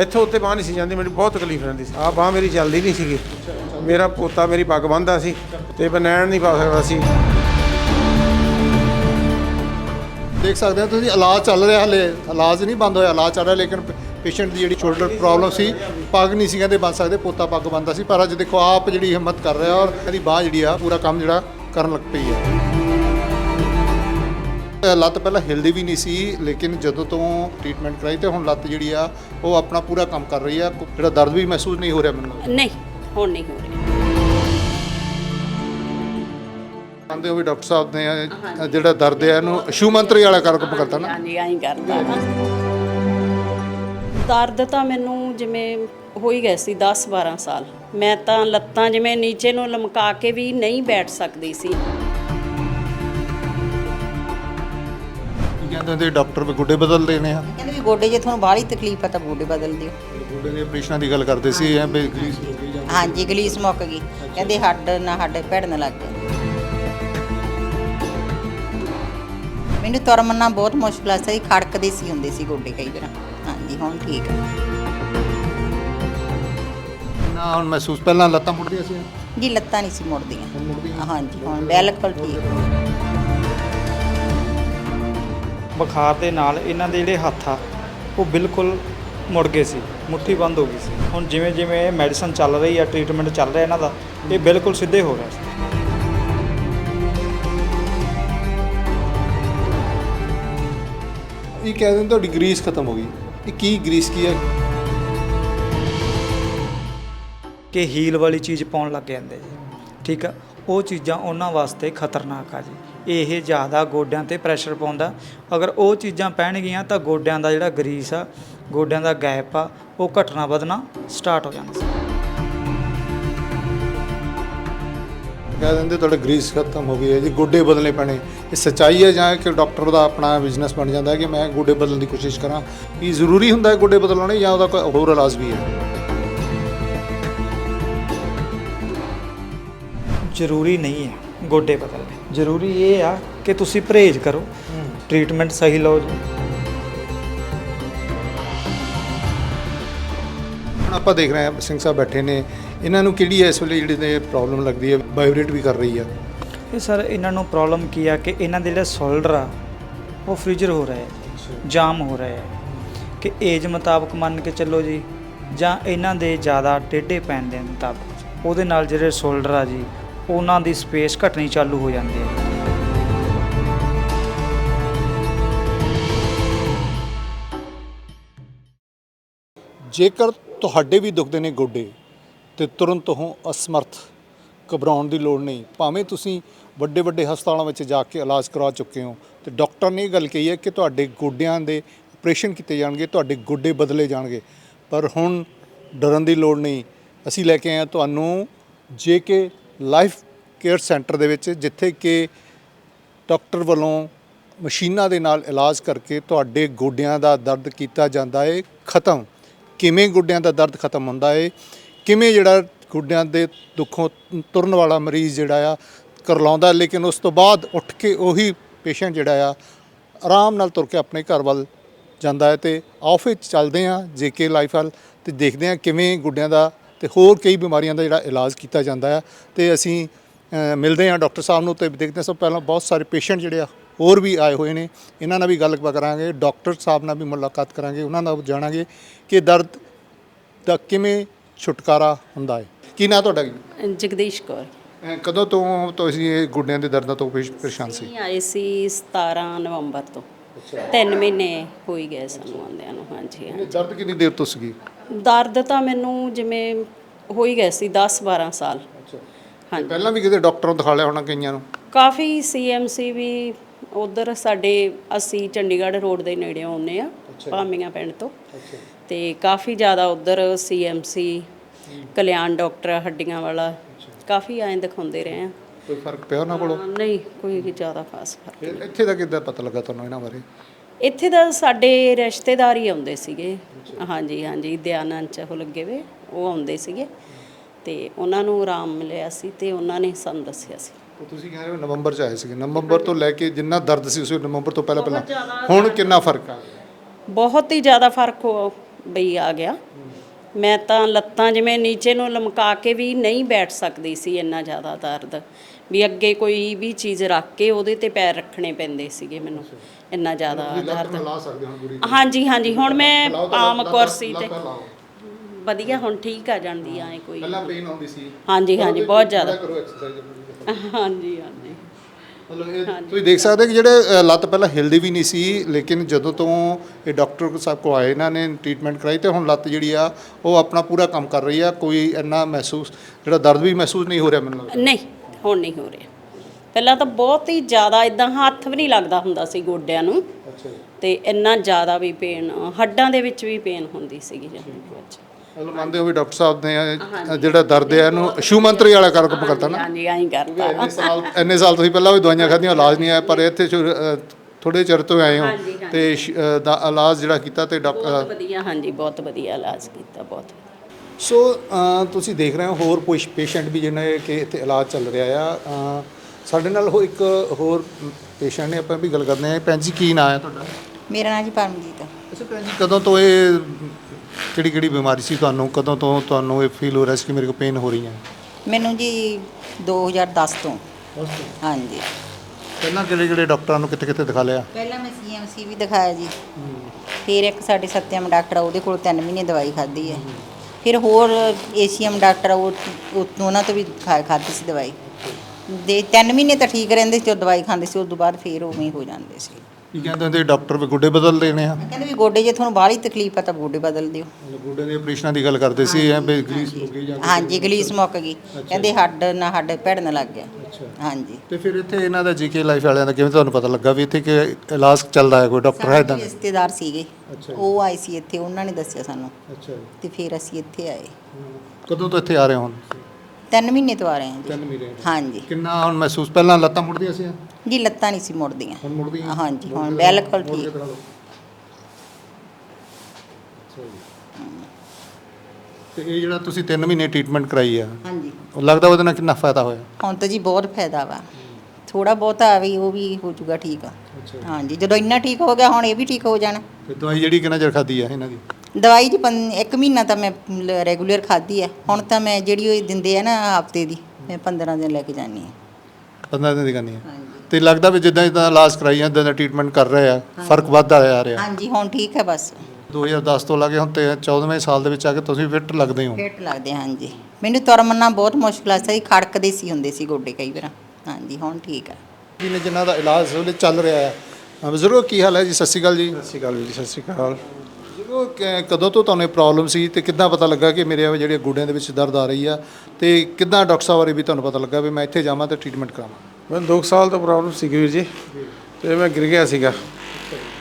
ਇੱਥੋਂ ਉੱਤੇ ਬਾਂਹ ਨਹੀਂ ਸੀ ਜਾਂਦੀ, ਮੈਨੂੰ ਬਹੁਤ ਤਕਲੀਫ ਰਹਿੰਦੀ ਸੀ। ਆਹ ਬਾਂਹ ਮੇਰੀ ਚੱਲਦੀ ਨਹੀਂ ਸੀਗੀ। ਮੇਰਾ ਪੋਤਾ ਮੇਰੀ ਪੱਗ ਬੰਨ੍ਹਦਾ ਸੀ ਤੇ ਬਨੈਣ ਨਹੀਂ ਪਾ ਸਕਦਾ ਸੀ। ਦੇਖ ਸਕਦੇ ਹੋ ਤੁਸੀਂ, ਇਲਾਜ ਚੱਲ ਰਿਹਾ ਹਲੇ। ਇਲਾਜ ਨਹੀਂ ਬੰਦ ਹੋਇਆ, ਇਲਾਜ ਚੱਲ ਰਿਹਾ, ਲੇਕਿਨ ਪੇਸ਼ੈਂਟ ਦੀ ਜਿਹੜੀ ਸ਼ੋਲਡਰ ਪ੍ਰੋਬਲਮ ਸੀ, ਪੱਗ ਨਹੀਂ ਸੀ ਕਹਿੰਦੇ ਬੰਨ ਸਕਦੇ, ਪੋਤਾ ਪੱਗ ਬੰਨਦਾ ਸੀ। ਪਰ ਅੱਜ ਦੇਖੋ, ਆਪ ਜਿਹੜੀ ਹਿੰਮਤ ਕਰ ਰਿਹਾ ਔਰ ਇਹਦੀ ਬਾਹ ਜਿਹੜੀ ਆ, ਪੂਰਾ ਕੰਮ ਜਿਹੜਾ ਕਰਨ ਲੱਗ ਪਈ ਹੈ। ਲੱਤ ਪਹਿਲਾਂ ਹਿਲਦੀ ਵੀ ਨਹੀਂ ਸੀ ਲੇਕਿਨ ਜਦੋਂ ਤੋਂ ਟ੍ਰੀਟਮੈਂਟ ਕਰਾਈ ਤੇ ਹੁਣ ਲੱਤ ਜਿਹੜੀ ਆ ਉਹ ਆਪਣਾ ਪੂਰਾ ਕੰਮ ਕਰ ਰਹੀ ਆ ਜਿਹੜਾ ਦਰਦ ਵੀ ਮਹਿਸੂਸ ਨਹੀਂ ਹੋ ਰਿਹਾ ਮੈਨੂੰ ਨਹੀਂ ਹੁਣ ਨਹੀਂ ਹੋ ਰਿਹਾ। ਕਹਿੰਦੇ ਹੋ ਵੀ ਡਾਕਟਰ ਸਾਹਿਬ ਨੇ ਜਿਹੜਾ ਦਰਦ ਹੈ ਇਹਨੂੰ ਸ਼ੂ ਮੰਤਰੀ ਵਾਲਾ ਕੰਮ ਕਰਤਾ ਨਾ। ਹਾਂਜੀ ਆਈ ਕਰਦਾ ਦਰਦ ਤਾਂ ਮੈਨੂੰ ਜਿਵੇਂ ਹੋ ਹੀ ਗਏ ਸੀ 10 12 ਸਾਲ। ਮੈਂ ਤਾਂ ਲੱਤਾਂ ਜਿਵੇਂ ਨੀਚੇ ਨੂੰ ਲਮਕਾ ਕੇ ਵੀ ਨਹੀਂ ਬੈਠ ਸਕਦੀ ਸੀ। ਕਹਿੰਦੇ ਹੁੰਦੇ ਡਾਕਟਰ ਵੀ ਗੁੱਡੇ ਬਦਲ ਦੇਣੇ ਆ। ਕਹਿੰਦੇ ਵੀ ਗੋਡੇ ਜੇ ਤੁਹਾਨੂੰ ਬਾਹਲੀ ਤਕਲੀਫ ਆ ਤਾਂ ਗੋਡੇ ਬਦਲ ਦਿਓ ਗੋਡੇ ਦੇ ਆਪਰੇਸ਼ਨਾਂ ਦੀ ਗੱਲ ਕਰਦੇ ਸੀ ਐ ਬੇ ਗਰੀਸ ਹੋ ਗਈ ਜਾਂ ਹਾਂਜੀ ਗਲੀਸ ਮੁੱਕ ਗਈ। ਕਹਿੰਦੇ ਹੱਡ ਨਾ ਹੱਡ ਭਿੜਨ ਲੱਗ ਗਏ। ਮੈਨੂੰ ਤੁਰਨ ਨਾਲ ਬਹੁਤ ਮੁਸ਼ਕਲ ਆ ਸੀ ਖੜਕਦੇ ਸੀ ਹੁੰਦੇ ਸੀ ਗੋਡੇ ਕਈ ਵਾਰ। ਹਾਂਜੀ ਹੁਣ ਠੀਕ ਆ। ਨਾ ਹੁਣ ਮਹਿਸੂਸ ਪਹਿਲਾਂ ਲੱਤਾਂ ਮੁੜਦੀਆਂ ਸੀ? ਜੀ ਲੱਤਾਂ ਨਹੀਂ ਸੀ ਮੁੜਦੀਆਂ। ਹੁਣ ਮੁੜਦੀਆਂ। ਹਾਂਜੀ ਹੁਣ ਬਿਲਕੁਲ ਠੀਕ ਬੁਖਾਰ ਦੇ ਨਾਲ ਇਹਨਾਂ ਦੇ ਜਿਹੜੇ ਹੱਥ ਆ ਉਹ ਬਿਲਕੁਲ ਮੁੜ ਗਏ ਸੀ ਮੁੱਠੀ ਬੰਦ ਹੋ ਗਈ ਸੀ। ਹੁਣ ਜਿਵੇਂ ਜਿਵੇਂ ਮੈਡੀਸਨ ਚੱਲ ਰਹੀ ਆ ਟ੍ਰੀਟਮੈਂਟ ਚੱਲ ਰਿਹਾ ਇਹਨਾਂ ਦਾ ਇਹ ਬਿਲਕੁਲ ਸਿੱਧੇ ਹੋ ਰਹੇ ਸੀ ਇਹ ਕਹਿ ਦਿੰਦੇ ਤੁਹਾਡੀ ਗਰੀਸ ਖਤਮ ਹੋ ਗਈ। ਇਹ ਕੀ ਗਰੀਸ ਕੀ ਹੈ ਕਿ ਹੀਲ ਵਾਲੀ ਚੀਜ਼ ਪਾਉਣ ਲੱਗ ਜਾਂਦੇ ਜੀ। ਠੀਕ ਆ? ਉਹ ਚੀਜ਼ਾਂ ਉਹਨਾਂ ਵਾਸਤੇ ਖਤਰਨਾਕ ਆ ਜੀ। ਇਹ ਜ਼ਿਆਦਾ ਗੋਡਿਆਂ ਤੇ ਪ੍ਰੈਸ਼ਰ ਪਾਉਂਦਾ। ਅਗਰ ਉਹ ਚੀਜ਼ਾਂ ਪੈਣਗੀਆਂ ਤਾਂ ਗੋਡਿਆਂ ਦਾ ਜਿਹੜਾ ਗਰੀਸ ਆ ਗੋਡਿਆਂ ਦਾ ਗੈਪ ਆ ਉਹ ਘਟਣਾ ਵਧਣਾ ਸਟਾਰਟ ਹੋ ਸੀ। ਕਹਿ ਦਿੰਦੇ ਤੁਹਾਡਾ ਗਰੀਸ ਖਤਮ ਹੋ ਗਈ ਹੈ ਜੀ ਗੋਡੇ ਬਦਲਨੇ ਪੈਣੇ। ਇਹ ਸੱਚਾਈ ਹੈ ਜਾਂ ਕਿ ਡਾਕਟਰ ਦਾ ਆਪਣਾ ਬਿਜ਼ਨਸ ਬਣ ਜਾਂਦਾ ਹੈ ਕਿ ਮੈਂ ਗੋਡੇ ਬਦਲਣ ਦੀ ਕੋਸ਼ਿਸ਼ ਕਰਾਂ? ਇਹ ਜ਼ਰੂਰੀ ਹੁੰਦਾ ਹੈ ਗੋਡੇ ਬਦਲਾਉਣੇ ਜਾਂ ਉਹਦਾ ਕੋਈ ਹੋਰ ਇਲਾਜ ਵੀ ਹੈ? ਜ਼ਰੂਰੀ ਨਹੀਂ ਹੈ ਗੋਡੇ ਬਦਲਣੇ। ਜ਼ਰੂਰੀ ਇਹ ਆ ਕਿ ਤੁਸੀਂ ਪਰਹੇਜ਼ ਕਰੋ। ਟ੍ਰੀਟਮੈਂਟ ਸਹੀ ਲਓ ਜੀ। ਹੁਣ ਆਪਾਂ ਦੇਖ ਰਹੇ ਹਾਂ ਸਿੰਘ ਸਾਹਿਬ ਬੈਠੇ ਨੇ। ਇਹਨਾਂ ਨੂੰ ਕਿਹੜੀ ਹੈ ਇਸ ਵੇਲੇ ਜਿਹੜੀ ਨੇ ਪ੍ਰੋਬਲਮ ਲੱਗਦੀ ਹੈ ਵਾਈਬ੍ਰੇਟ ਵੀ ਕਰ ਰਹੀ ਹੈ ਇਹ ਸਰ ਇਹਨਾਂ ਨੂੰ ਪ੍ਰੋਬਲਮ ਕੀ ਆ ਕਿ ਇਹਨਾਂ ਦੇ ਜਿਹੜੇ ਸ਼ੋਲਡਰ ਆ ਉਹ ਫ੍ਰੀਜਰ ਹੋ ਰਹੇ ਆ ਜਾਮ ਹੋ ਰਹੇ ਆ। ਕਿ ਏਜ ਮੁਤਾਬਕ ਮੰਨ ਕੇ ਚੱਲੋ ਜੀ ਜਾਂ ਇਹਨਾਂ ਦੇ ਜ਼ਿਆਦਾ ਟੇਢੇ ਪੈਣ ਦੇ ਮੁਤਾਬਕ ਉਹਦੇ ਨਾਲ ਜਿਹੜੇ ਸ਼ੋਲਡਰ ਆ ਜੀ ਉਹਨਾਂ ਦੀ ਸਪੇਸ ਘਟਣੀ ਚਾਲੂ ਹੋ ਜਾਂਦੀ ਹੈ। ਜੇਕਰ ਤੁਹਾਡੇ ਵੀ ਦੁਖਦੇ ਨੇ ਗੋਡੇ, ਤੇ ਤੁਰੰਤ ਹੋ ਅਸਮਰਥ ਘਬਰਾਉਣ ਦੀ ਲੋੜ ਨਹੀਂ। ਭਾਵੇਂ ਤੁਸੀਂ ਵੱਡੇ ਵੱਡੇ ਹਸਪਤਾਲਾਂ ਵਿੱਚ ਜਾ ਕੇ ਇਲਾਜ ਕਰਵਾ ਚੁੱਕੇ ਹੋ, ਤੇ ਡਾਕਟਰ ਨੇ ਇਹ ਗੱਲ ਕਹੀ ਹੈ ਕਿ ਤੁਹਾਡੇ ਗੋਡਿਆਂ ਦੇ ਆਪਰੇਸ਼ਨ ਕੀਤੇ ਜਾਣਗੇ, ਤੁਹਾਡੇ ਗੋਡੇ ਬਦਲੇ ਜਾਣਗੇ। ਪਰ ਹੁਣ ਡਰਨ ਦੀ ਲੋੜ ਨਹੀਂ। ਅਸੀਂ ਲੈ ਕੇ ਆਏ ਹਾਂ ਤੁਹਾਨੂੰ ਜੇਕੇ ਲਾਈਫ ਕੇਅਰ ਸੈਂਟਰ ਦੇ ਵਿੱਚ, ਜਿੱਥੇ ਕਿ ਡਾਕਟਰ ਵੱਲੋਂ ਮਸ਼ੀਨਾਂ ਦੇ ਨਾਲ ਇਲਾਜ ਕਰਕੇ ਤੁਹਾਡੇ ਗੋਡਿਆਂ ਦਾ ਦਰਦ ਕੀਤਾ ਜਾਂਦਾ ਹੈ ਖਤਮ। ਕਿਵੇਂ ਗੋਡਿਆਂ ਦਾ ਦਰਦ ਖਤਮ ਹੁੰਦਾ ਹੈ ਕਿਵੇਂ ਜਿਹੜਾ ਗੋਡਿਆਂ ਦੇ ਦੁੱਖੋਂ ਤੁਰਨ ਵਾਲਾ ਮਰੀਜ਼ ਜਿਹੜਾ ਆ, ਕਰਲਾਉਂਦਾ ਲੇਕਿਨ ਉਸ ਤੋਂ ਬਾਅਦ ਉੱਠ ਕੇ ਉਹੀ ਪੇਸ਼ੈਂਟ ਜਿਹੜਾ ਆ, ਆਰਾਮ ਨਾਲ ਤੁਰ ਕੇ ਆਪਣੇ ਘਰ ਵੱਲ ਜਾਂਦਾ ਹੈ ਤੇ ਆਫਿਸ ਚੱਲਦੇ ਆ ਜੇਕੇ ਲਾਈਫ ਵੱਲ, ਤੇ ਦੇਖਦੇ ਆ ਕਿਵੇਂ ਗੁੱਡਿਆਂ ਦਾ ਤੇ ਹੋਰ ਕਈ ਬਿਮਾਰੀਆਂ ਦਾ ਜਿਹੜਾ ਇਲਾਜ ਕੀਤਾ ਜਾਂਦਾ ਆ ਤੇ ਅਸੀਂ ਮਿਲਦੇ ਆ ਡਾਕਟਰ ਸਾਹਿਬ ਨੂੰ ਤੇ ਦੇਖਦੇ ਹਾਂ ਸਭ ਪਹਿਲਾਂ ਬਹੁਤ ਸਾਰੇ ਪੇਸ਼ੈਂਟ ਜਿਹੜੇ ਆ ਹੋਰ ਵੀ ਆਏ ਹੋਏ ਨੇ। ਇਹਨਾਂ ਨਾਲ ਵੀ ਗੱਲ ਕਰਾਂਗੇ ਡਾਕਟਰ ਸਾਹਿਬ ਨਾਲ ਵੀ ਮੁਲਾਕਾਤ ਕਰਾਂਗੇ ਉਹਨਾਂ ਨਾਲ ਜਾਣਾਂਗੇ ਕਿ ਦਰਦ ਦਾ ਕਿਵੇਂ ਛੁਟਕਾਰਾ ਹੁੰਦਾ ਹੈ। ਕੀ ਨਾਂ ਤੁਹਾਡਾ ਜਗਦੀਸ਼ ਕੌਰ। ਕਦੋਂ ਤੋਂ ਤੁਸੀਂ ਇਹ ਗੁੱਡਿਆਂ ਦੇ ਦਰਦਾਂ ਤੋਂ ਪਰੇਸ਼ਾਨ ਸੀ? ਅਸੀਂ ਆਏ ਸੀ 17 ਨਵੰਬਰ ਤੋਂ। ਤਿੰਨ ਮਹੀਨੇ ਹੋ ਹੀ ਗਏ ਸਾਨੂੰ ਆਉਂਦਿਆਂ ਨੂੰ ਹਾਂਜੀ ਹਾਂ ਦਰਦ ਕਿੰਨੀ ਦੇਰ ਤੋਂ ਸੀਗੀ? ਦਰਦ ਤਾਂ ਮੈਨੂੰ ਜਿਵੇਂ ਹੋ ਹੀ ਗਏ ਸੀ 10 12 ਸਾਲ। ਹਾਂਜੀ। ਪਹਿਲਾਂ ਵੀ ਕਿਤੇ ਡਾਕਟਰ ਨੂੰ ਦਿਖਾ ਲਿਆ ਹੋਣਾ ਕਈਆਂ ਨੂੰ? ਕਾਫੀ ਸੀਐਮਸੀ ਵੀ ਉਧਰ ਸਾਡੇ ਅਸੀਂ ਚੰਡੀਗੜ੍ਹ ਰੋਡ ਦੇ ਨੇੜੇ ਆਉਂਦੇ ਆ ਭਾਮੀਆਂ ਪਿੰਡ ਤੋਂ। ਤੇ ਕਾਫੀ ਜ਼ਿਆਦਾ ਉਧਰ ਸੀਐਮਸੀ ਕਲਿਆਣ ਡਾਕਟਰ ਹੱਡੀਆਂ ਵਾਲਾ ਕਾਫੀ ਐਂ ਦਿਖਾਉਂਦੇ ਰਹੇ ਆ ਕੋਈ ਫ਼ਰਕ ਪਿਆ ਉਹਨਾਂ ਕੋਲੋਂ? ਨਹੀਂ ਕੋਈ ਜ਼ਿਆਦਾ ਖਾਸ ਫ਼ਰਕ ਇੱਥੇ ਦਾ ਕਿੱਦਾਂ ਪਤਾ ਲੱਗਾ ਤੁਹਾਨੂੰ ਇਹਨਾਂ ਬਾਰੇ? ਇੱਥੇ ਦਾ ਸਾਡੇ ਰਿਸ਼ਤੇਦਾਰ ਹੀ ਆਉਂਦੇ ਸੀਗੇ। ਹਾਂਜੀ ਹਾਂਜੀ ਦਿਆਨੰਦ ਚ ਉਹ ਲੱਗੇ ਵੇ ਉਹ ਆਉਂਦੇ ਸੀਗੇ ਤੇ ਉਹਨਾਂ ਨੂੰ ਆਰਾਮ ਮਿਲਿਆ ਸੀ ਤੇ ਉਹਨਾਂ ਨੇ ਸਾਨੂੰ ਦੱਸਿਆ ਸੀ। ਉਹ ਤੁਸੀਂ ਕਹਿ ਰਹੇ ਹੋ ਨਵੰਬਰ ਚ ਆਏ ਸੀਗੇ। ਨਵੰਬਰ ਤੋਂ ਲੈ ਕੇ ਜਿੰਨਾ ਦਰਦ ਸੀ ਉਸ ਨਵੰਬਰ ਤੋਂ ਪਹਿਲਾਂ ਪਹਿਲਾਂ। ਹੁਣ ਕਿੰਨਾ ਫ਼ਰਕ ਆ ਗਿਆ? ਬਹੁਤ ਹੀ ਜ਼ਿਆਦਾ ਫ਼ਰਕ ਹੋ ਬਈ ਆ ਗਿਆ। ਮੈਂ ਤਾਂ ਲੱਤਾਂ ਜਿਵੇਂ ਨੀਚੇ ਨੂੰ ਲਮਕਾ ਕੇ ਵੀ ਨਹੀਂ ਬੈਠ ਸਕਦੀ ਸੀ ਇੰਨਾ ਜ਼ਿਆਦਾ ਦਰਦ। ਵੀ ਅੱਗੇ ਕੋਈ ਵੀ ਚੀਜ਼ ਰੱਖ ਕੇ ਉਹਦੇ ਤੇ ਪੈਰ ਰੱਖਣੇ ਪੈਂਦੇ ਸੀਗੇ ਮੈਨੂੰ। ਇੰਨਾ ਜ਼ਿਆਦਾ ਦਰਦ ਲਾ ਸਕਦੇ ਹਾਂ ਪੂਰੀ ਹਾਂਜੀ ਹਾਂਜੀ ਹੁਣ ਮੈਂ ਆਮ ਕੁਰਸੀ ਤੇ। ਵਧੀਆ ਹੁਣ ਠੀਕ ਆ ਜਾਂਦੀ ਐ ਕੋਈ ਪਹਿਲਾਂ ਪੇਨ ਆਉਂਦੀ ਸੀ। ਹਾਂਜੀ ਹਾਂਜੀ ਬਹੁਤ ਜ਼ਿਆਦਾ। ਕਰੋ ਐਕਸਰਸਾਈਜ਼ ਹਾਂਜੀ ਹਾਂਜੀ। ਤੁਸੀਂ ਦੇਖ ਸਕਦੇ ਕਿ ਜਿਹੜੇ ਲੱਤ ਪਹਿਲਾਂ ਹਿਲਦੀ ਵੀ ਨਹੀਂ ਸੀ ਲੇਕਿਨ ਜਦੋਂ ਤੋਂ ਇਹ ਡਾਕਟਰ ਸਾਹਿਬ ਕੋ ਆਏ ਇਹਨਾਂ ਨੇ ਟ੍ਰੀਟਮੈਂਟ ਕਰਾਈ ਤੇ ਹੁਣ ਲੱਤ ਜਿਹੜੀ ਆ ਉਹ ਆਪਣਾ ਪੂਰਾ ਕੰਮ ਕਰ ਰਹੀ ਆ ਕੋਈ ਇੰਨਾ ਮਹਿਸੂਸ ਜਿਹੜਾ ਦਰਦ ਵੀ ਮਹਿਸੂਸ ਨਹੀਂ ਹੋ ਰਿਹਾ ਮੈਨੂੰ ਨਹੀਂ ਹੁਣ ਨਹੀਂ ਹੋ ਰਿਹਾ। ਪਹਿਲਾਂ ਤਾਂ ਬਹੁਤ ਹੀ ਜ਼ਿਆਦਾ ਇਦਾਂ ਹੱਥ ਵੀ ਨਹੀਂ ਲੱਗਦਾ ਹੁੰਦਾ ਸੀ ਗੋਡਿਆਂ ਨੂੰ। ਅੱਛਾ ਜੀ। ਤੇ ਇੰਨਾ ਜ਼ਿਆਦਾ ਵੀ ਪੇਨ ਹੱਡਾਂ ਦੇ ਵਿੱਚ ਵੀ ਪੇਨ ਹੁੰਦੀ ਸੀਗੀ ਜਦੋਂ ਵਿੱਚ ਮਤਲਬ ਮੰਨਦੇ ਹੋ ਵੀ ਡਾਕਟਰ ਸਾਹਿਬ ਨੇ ਜਿਹੜਾ ਦਰਦ ਹੈ ਇਹਨੂੰ ਸ਼ੂ ਮੰਤਰੀ ਵਾਲਾ ਕਰ ਕਰਤਾ ਨਾ। ਹਾਂਜੀ ਐਂ ਕਰਤਾ। ਇੰਨੇ ਸਾਲ ਇੰਨੇ ਸਾਲ ਤੁਸੀਂ ਪਹਿਲਾਂ ਵੀ ਦਵਾਈਆਂ ਖਾਧੀਆਂ ਇਲਾਜ ਨਹੀਂ ਆਇਆ ਪਰ ਇੱਥੇ ਥੋੜੇ ਚਿਰ ਤੋਂ ਆਏ ਹੋ। ਤੇ ਦਾ ਇਲਾਜ ਜਿਹੜਾ ਕੀਤਾ ਤੇ ਡਾਕਟਰ ਬਹੁਤ ਵਧੀਆ ਹਾਂਜੀ ਬਹੁਤ ਵਧੀਆ ਇਲਾਜ ਕੀਤਾ ਬਹੁਤ। ਸੋ ਤੁਸੀਂ ਦੇਖ ਰਹੇ ਹੋ ਹੋਰ ਕੋਈ ਪੇਸ਼ੈਂਟ ਵੀ ਜਿਹਨਾਂ ਕਿ ਇੱਥੇ ਇਲਾਜ ਚੱਲ ਰਿਹਾ ਆ। ਸਾਡੇ ਨਾਲ ਉਹ ਇੱਕ ਹੋਰ ਪੇਸ਼ੈਂਟ ਨੇ ਆਪਾਂ ਵੀ ਗੱਲ ਕਰਦੇ ਹਾਂ। ਭੈਣ ਜੀ ਕੀ ਨਾਂ ਹੈ ਤੁਹਾਡਾ? ਮੇਰਾ ਨਾਂ ਜੀ ਪਰਮਜੀਤ ਅੱਛਾ ਭੈਣ ਜੀ ਕਦੋਂ ਤੋਂ ਇਹ ਕਿਹੜੀ ਕਿਹੜੀ ਬਿਮਾਰੀ ਸੀ ਤੁਹਾਨੂੰ? ਕਦੋਂ ਤੋਂ ਤੁਹਾਨੂੰ ਇਹ ਫੀਲ ਹੋ ਰਿਹਾ ਸੀ ਕਿ ਮੇਰੇ ਕੋ ਪੇਨ ਹੋ ਰਹੀ ਹੈ ਮੈਨੂੰ ਜੀ 2010 ਤੋਂ। ਹਾਂਜੀ। ਪਹਿਲਾਂ ਕਿਹੜੇ ਕਿਹੜੇ ਡਾਕਟਰਾਂ ਨੂੰ ਕਿੱਥੇ ਕਿੱਥੇ ਦਿਖਾ ਲਿਆ? ਪਹਿਲਾਂ ਮੈਂ ਸੀਐਮਸੀ ਵੀ ਦਿਖਾਇਆ ਜੀ। ਫਿਰ ਇੱਕ ਸਾਡੇ ਸਤਿਅਮ ਡਾਕਟਰ ਆ ਉਹਦੇ ਕੋਲ 3 ਮਹੀਨੇ ਦਵਾਈ ਖਾਧੀ ਹੈ। ਫਿਰ ਹੋਰ ਏਸੀਐਮ ਡਾਕਟਰ ਆ, ਉਹ ਉਹ- ਉਹਨਾਂ ਤੋਂ ਵੀ ਖਾ ਖਾਧੀ ਸੀ ਦਵਾਈ। ਦੇ 3 ਮਹੀਨੇ ਤਾਂ ਠੀਕ ਰਹਿੰਦੇ ਸੀ ਜਦੋਂ ਦਵਾਈ ਖਾਂਦੇ ਸੀ ਉਸ ਤੋਂ ਬਾਅਦ ਫਿਰ ਉਵੇਂ ਹੀ ਹੋ ਜਾਂਦੇ ਸੀ। ਕੀ ਕਹਿੰਦੇ ਹੁੰਦੇ ਡਾਕਟਰ ਵੀ ਗੁੱਡੇ ਬਦਲ ਦੇਣੇ ਆ? ਕਹਿੰਦੇ ਵੀ ਗੋਡੇ ਜੇ ਤੁਹਾਨੂੰ ਬਾਹਲੀ ਤਕਲੀਫ ਆ ਤਾਂ ਗੋਡੇ ਬਦਲ ਦਿਓ। ਗੁੱਡੇ ਦੇ ਆਪਰੇਸ਼ਨਾਂ ਦੀ ਗੱਲ ਕਰਦੇ ਸੀ ਐ ਬੇਗਲੀਸ ਹੋ ਗਈ ਜਾਂ ਹਾਂਜੀ ਗਲੀਸ ਮੁੱਕ ਗਈ। ਕਹਿੰਦੇ ਹੱਡ ਨਾ ਹੱਡ ਭਿੜਨ ਲੱਗ ਗਿਆ। ਹਾਂਜੀ। ਤੇ ਫਿਰ ਇੱਥੇ ਇਹਨਾਂ ਦਾ ਜੀਕੇ ਲਾਈਫ ਵਾਲਿਆਂ ਦਾ ਕਿਵੇਂ ਤੁਹਾਨੂੰ ਪਤਾ ਲੱਗਾ ਵੀ ਇੱਥੇ ਕਿ ਇਲਾਜ ਚੱਲਦਾ ਹੈ ਕੋਈ ਡਾਕਟਰ ਹੈ ਇਦਾਂ ਸਾਡੇ ਰਿਸ਼ਤੇਦਾਰ ਸੀਗੇ। ਅੱਛਾ। ਉਹ ਆਏ ਸੀ ਇੱਥੇ ਉਹਨਾਂ ਨੇ ਦੱਸਿਆ ਸਾਨੂੰ। ਅੱਛਾ। ਤੇ ਫਿਰ ਅਸੀਂ ਇੱਥੇ ਆਏ। ਕਦੋਂ ਤੋਂ ਇੱਥੇ ਆ ਰਹੇ ਹੋ ਹੁਣ? ਤਿੰਨ ਮਹੀਨੇ ਤੋਂ ਆ ਰਹੇ ਹਾਂ ਜੀ। ਤਿੰਨ ਮਹੀਨੇ। ਹਾਂਜੀ। ਕਿੰਨਾ ਹੁਣ ਮਹਿਸੂਸ ਪਹਿਲਾਂ ਲੱਤਾਂ ਮੁੜਦੀਆਂ ਸੀ? ਜੀ ਲੱਤਾਂ ਨਹੀਂ ਸੀ ਮੁੜਦੀਆਂ। ਹੁਣ ਮੁੜਦੀਆਂ? ਹਾਂਜੀ ਹੁਣ ਬਿਲਕੁਲ ਠੀਕ। ਤੇ ਇਹ ਜਿਹੜਾ ਤੁਸੀਂ 3 ਮਹੀਨੇ ਟ੍ਰੀਟਮੈਂਟ ਕਰਾਈ ਆ ਹਾਂਜੀ। ਉਹ ਲੱਗਦਾ ਉਹਦੇ ਨਾਲ ਕਿੰਨਾ ਫਾਇਦਾ ਹੋਇਆ? ਹੁਣ ਤਾਂ ਜੀ ਬਹੁਤ ਫਾਇਦਾ ਵਾ। ਥੋੜਾ ਬਹੁਤਾ ਵੀ ਉਹ ਵੀ ਹੋ ਜਾਊਗਾ ਠੀਕ ਹਾਂਜੀ ਜਦੋਂ ਇੰਨਾ ਠੀਕ ਹੋ ਗਿਆ ਹੁਣ ਇਹ ਵੀ ਠੀਕ ਹੋ ਜਾਣਾ। ਤੇ ਦਵਾਈ ਜਿਹੜੀ ਕਿੰਨਾ ਚਿਰ ਖਾਦੀ ਆ ਇਹਨਾਂ ਦੀ? ਦਵਾਈ ਜੀ ਪੰ- ਇੱਕ ਮਹੀਨਾ ਤਾਂ ਮੈਂ ਰੈਗੂਲਰ ਖਾਧੀ ਹੈ ਹੁਣ ਤਾਂ ਮੈਂ ਜਿਹੜੀ ਉਹ ਦਿੰਦੇ ਆ ਨਾ ਹਫ਼ਤੇ ਦੀ ਮੈਂ 15 ਦਿਨ ਲੈ ਕੇ ਜਾਂਦੀ ਹਾਂ 15 ਦਿਨ ਦੀ ਕਰਨੀ ਆ। ਹਾਂਜੀ। ਤੇ ਲੱਗਦਾ ਵੀ ਜਿੱਦਾਂ ਜਿੱਦਾਂ ਇਲਾਜ ਕਰਾਈ ਜਾਂਦੇ ਦਾ ਟ੍ਰੀਟਮੈਂਟ ਕਰ ਰਹੇ ਆ ਫ਼ਰਕ ਵੱਧਦਾ ਆ ਰਿਹਾ। ਹਾਂਜੀ ਹੁਣ ਠੀਕ ਹੈ ਬਸ। 2010 ਤੋਂ ਲੱਗੇ ਹੁਣ ਤੇ 14ਵੇਂ ਸਾਲ ਦੇ ਵਿੱਚ ਆ ਕੇ ਤੁਸੀਂ ਫਿੱਟ ਲੱਗਦੇ ਹੋ। ਫਿੱਟ ਲੱਗਦੇ ਹਾਂਜੀ। ਮੈਨੂੰ ਤੁਰਮਣਾ ਬਹੁਤ ਮੁਸ਼ਕਲ ਸੀ ਖੜਕਦੇ ਸੀ ਹੁੰਦੇ ਸੀ ਗੋਡੇ ਕਈ ਵਾਰ। ਹਾਂਜੀ ਹੁਣ ਠੀਕ ਆ। ਜੀ ਨੇ ਜਿਨ੍ਹਾਂ ਦਾ ਇਲਾਜ ਇਸ ਵੇਲੇ ਚੱਲ ਰਿਹਾ ਹੈ। ਬਜ਼ੁਰਗੋ ਕੀ ਹਾਲ ਹੈ ਜੀ? ਸਤਿ ਸ਼੍ਰੀ ਅਕਾਲ ਜੀ। ਸਤਿ ਸ਼੍ਰੀ ਅਕਾਲ ਵੀਰ ਜੀ ਸਤਿ ਸ਼੍ਰੀ ਅਕਾਲ। ਕ- ਕਦੋਂ ਤੋਂ ਤੁਹਾਨੂੰ ਇਹ ਪ੍ਰੋਬਲਮ ਸੀ ਤੇ ਕਿੱਦਾਂ ਪਤਾ ਲੱਗਾ ਕਿ ਮੇਰੇ ਆ ਜਿਹੜੇ ਗੋਡਿਆਂ ਦੇ ਵਿੱਚ ਦਰਦ ਆ ਰਹੀ ਆ? ਤੇ ਕਿੱਦਾਂ ਡਾਕਟਰ ਸਾਹਿਬ ਬਾਰੇ ਵੀ ਤੁਹਾਨੂੰ ਪਤਾ ਲੱਗਾ ਵੀ ਮੈਂ ਇੱਥੇ ਜਾਵਾਂ ਤੇ ਟ੍ਰੀਟਮੈਂਟ ਕਰਾਵਾਂ? ਮੈਨੂੰ 2 ਸਾਲ ਤੋਂ ਪ੍ਰੋਬਲਮ ਸੀਗੀ ਵੀਰ ਜੀ ਤੇ ਮੈਂ ਗਿਰ ਗਿਆ ਸੀਗਾ।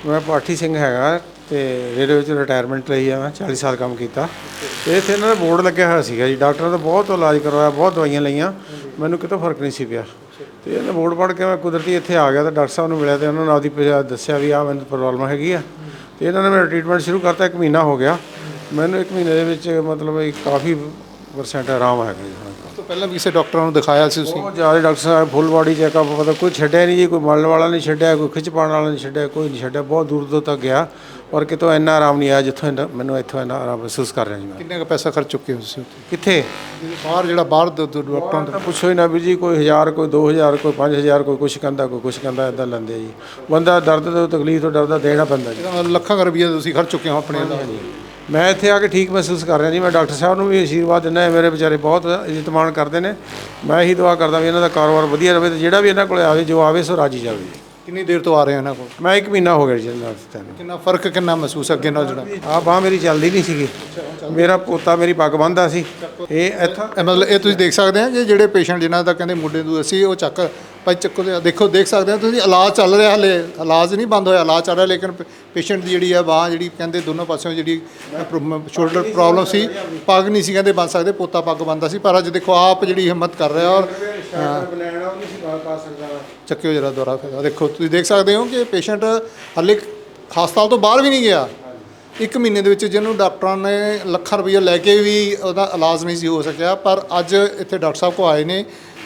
ਮੈਂ ਪਾਠੀ ਸਿੰਘ ਹੈਗਾ ਤੇ ਰੇਲਵੇ ਵਿੱਚ ਰਿਟਾਇਰਮੈਂਟ ਲਈ ਆ ਮੈਂ 40 ਸਾਲ ਕੰਮ ਕੀਤਾ। ਤੇ ਇੱਥੇ ਇਹਨਾਂ ਦਾ ਬੋਰਡ ਲੱਗਿਆ ਹੋਇਆ ਸੀਗਾ ਜੀ। ਡਾਕਟਰਾਂ ਦਾ ਬਹੁਤ ਇਲਾਜ ਕਰਵਾਇਆ ਬਹੁਤ ਦਵਾਈਆਂ ਲਈਆਂ। ਮੈਨੂੰ ਕਿਤੋਂ ਫ਼ਰਕ ਨਹੀਂ ਸੀ ਪਿਆ। ਤੇ ਇਹਨਾਂ ਬੋਰਡ ਪੜ੍ਹ ਕੇ ਮੈਂ ਕੁਦਰਤੀ ਇੱਥੇ ਆ ਗਿਆ ਤਾਂ ਡਾਕਟਰ ਸਾਹਿਬ ਨੂੰ ਮਿਲਿਆ ਤੇ ਉਹਨਾਂ ਨੇ ਆਪਦੀ ਪ- ਦੱਸਿਆ ਵੀ ਆ ਮੈਨੂੰ ਪ੍ਰੋਬਲਮ ਹੈਗੀ ਆ। ਤੇ ਇਹਨਾਂ ਨੇ ਮੇਰਾ ਟ੍ਰੀਟਮੈਂਟ ਸ਼ੁਰੂ ਕਰਤਾ ਇੱਕ ਮਹੀਨਾ ਹੋ ਗਿਆ। ਮੈਨੂੰ ਇੱਕ ਮਹੀਨੇ ਦੇ ਵਿੱਚ ਮਤਲਬ ਇਹ ਕਾਫੀ ਪਰਸੈਂਟ ਆਰਾਮ ਹੈਗਾ ਜੀ। ਹੁਣ ਤੋਂ ਪਹਿਲਾਂ ਵੀ ਕਿਸੇ ਡਾਕਟਰ ਨੂੰ ਦਿਖਾਇਆ ਸੀ ਤੁਸੀਂ? ਬਹੁਤ ਜ਼ਿਆਦਾ ਡਾਕਟਰ ਸਾਹਿਬ ਫੁੱਲ ਬਾਡੀ ਚੈੱਕਅਪ ਮਤਲਬ ਕੋਈ ਛੱਡਿਆ ਨਹੀਂ ਜੀ ਕੋਈ ਮਲਣ ਵਾਲਾ ਨਹੀਂ ਛੱਡਿਆ ਕੋਈ ਖਿੱਚ ਪਾਉਣ ਵਾਲਾ ਨਹੀਂ ਛੱਡਿਆ ਕੋਈ ਨਹੀਂ ਛੱਡਿਆ ਬਹੁਤ ਦੂਰ ਦੂਰ ਤੱਕ ਗਿਆ। ਪਰ ਕਿਤੋਂ ਇੰਨਾ ਆਰਾਮ ਨਹੀਂ ਆਇਆ ਜਿੱਥੋਂ ਇੰਨਾ- ਮੈਨੂੰ ਇੱਥੋਂ ਇੰਨਾ ਆਰਾਮ ਮਹਿਸੂਸ ਕਰ ਰਿਹਾ ਜੀ ਮੈਂ। ਕਿੰਨੇ ਕੁ ਪੈਸਾ ਖਰਚ ਚੁੱਕੇ ਹੋ ਤੁਸੀਂ ਉੱਥੇ? ਕਿੱਥੇ? ਬਾਹਰ ਜਿਹੜਾ ਬਾਹਰ ਦੇ ਦੇ ਡਾਕਟਰਾਂ ਤਾਂ। ਪੁੱਛੋ ਹੀ ਨਾ ਵੀ ਜੀ ਕੋਈ 1000 ਕੋਈ 2000 ਕੋਈ 5000 ਕੋਈ ਕੁਛ ਕਹਿੰਦਾ ਕੋਈ ਕੁਛ ਕਹਿੰਦਾ ਇਦਾਂ ਲੈਂਦੇ ਜੀ। ਬੰਦਾ ਦਰਦ ਤੋਂ ਤਕਲੀਫ ਤੋਂ ਡਰਦਾ ਦੇਣਾ ਪੈਂਦਾ ਜੀ। ਦਾ ਲੱਖਾਂ ਕੁ ਰੁਪਈਆ ਤੁਸੀਂ ਖਰਚ ਚੁੱਕੇ ਹੋ ਆਪਣੇ ਇਲਾਜ ਲਈ। ਮੈਂ ਇੱਥੇ ਆ ਕੇ ਠੀਕ ਮਹਿਸੂਸ ਕਰ ਰਿਹਾ ਜੀ। ਮੈਂ ਡਾਕਟਰ ਸਾਹਿਬ ਨੂੰ ਵੀ ਅਸ਼ੀਰਵਾਦ ਦਿੰਦਾ ਮੇਰੇ ਵਿਚਾਰੇ ਬਹੁਤ ਇੱਜ਼ਤਮਾਨ ਕਰਦੇ ਨੇ। ਮੈਂ ਇਹੀ ਦੁਆ ਕਰਦਾ ਵੀ ਇਹਨਾਂ ਦਾ ਕਾਰੋਬਾਰ ਵਧੀਆ ਰਹੇ ਤੇ ਜਿਹੜਾ ਵੀ ਇਹਨਾਂ ਕੋਲੇ ਆਵੇ ਜੋ ਆਵੇ ਸੋ ਰਾਜੀ ਜਾਵੇ। ਜੀ ਕਿੰਨੀ ਦੇਰ ਤੋਂ ਆ ਰਹੇ ਹੋ ਇਹਨਾਂ ਕੋਲ? ਮੈਂ ਇੱਕ ਮਹੀਨਾ ਹੋ ਗਿਆ ਜੀ ਇਹਨਾਂ ਨਾਲ ਕਿੰਨਾ ਫ਼ਰਕ ਕਿੰਨਾ ਮਹਿਸੂਸ ਅੱਗੇ ਨਾਲ ਜਿਹੜਾ? ਆ ਬਾਹ ਮੇਰੀ ਚੱਲਦੀ ਨਹੀਂ ਸੀਗੀ। ਮੇਰਾ ਪੋਤਾ ਮੇਰੀ ਪੱਗ ਬੰਨਦਾ ਸੀ। ਇਹ ਇੱਥੋਂ ਮਤਲਬ ਇਹ ਤੁਸੀਂ ਦੇਖ ਸਕਦੇ ਆ ਕਿ ਜਿਹੜੇ ਪੇਸ਼ੈਂਟ ਜਿਨ੍ਹਾਂ ਦਾ ਕਹਿੰਦੇ ਮੁੰਡੇ ਨੂੰ ਅਸੀਂ ਉਹ ਚੱਕ ਭਾਈ ਚੱਕੋ ਤੇ ਦੇਖੋ, ਦੇਖ ਸਕਦੇ ਹੋ ਤੁਸੀਂ, ਇਲਾਜ ਚੱਲ ਰਿਹਾ ਹਲੇ। ਇਲਾਜ ਨਹੀਂ ਬੰਦ ਹੋਇਆ, ਇਲਾਜ ਚੱਲ ਰਿਹਾ, ਲੇਕਿਨ ਪੇਸ਼ੈਂਟ ਦੀ ਜਿਹੜੀ ਆ, ਬਾਹ ਜਿਹੜੀ ਕਹਿੰਦੇ ਦੋਨੋਂ ਪਾਸਿਓਂ ਜਿਹੜੀ ਸ਼ੋਲਡਰ ਪ੍ਰੋਬਲਮ ਸੀ, ਪੱਗ ਨਹੀਂ ਸੀ, ਕਹਿੰਦੇ ਬਣ ਸਕਦੇ, ਪੋਤਾ ਪੱਗ ਬੰਨਦਾ ਸੀ, ਪਰ ਅੱਜ ਦੇਖੋ, ਆਪ ਜਿਹੜੀ ਹਿੰਮਤ ਕਰ ਰਿਹਾ ਔਰ ਚੱਕਿਓ ਜਰਾ ਦੁਆਰਾ ਫਿਰ ਦੇਖੋ, ਤੁਸੀਂ ਦੇਖ ਸਕਦੇ ਹੋ ਕਿ ਪੇਸ਼ੈਂਟ ਹਲੇ ਹਸਪਤਾਲ ਤੋਂ ਬਾਹਰ ਵੀ ਨਹੀਂ ਗਿਆ। ਇੱਕ ਮਹੀਨੇ ਦੇ ਵਿੱਚ ਜਿਹਨੂੰ ਡਾਕਟਰਾਂ ਨੇ ਲੱਖਾਂ ਰੁਪਈਆ ਲੈ ਕੇ ਵੀ ਉਹਦਾ ਇਲਾਜ ਨਹੀਂ ਸੀ ਹੋ ਸਕਿਆ, ਪਰ ਅੱਜ ਇੱਥੇ ਡਾਕਟਰ ਸਾਹਿਬ ਕੋ ਆਏ ਨੇ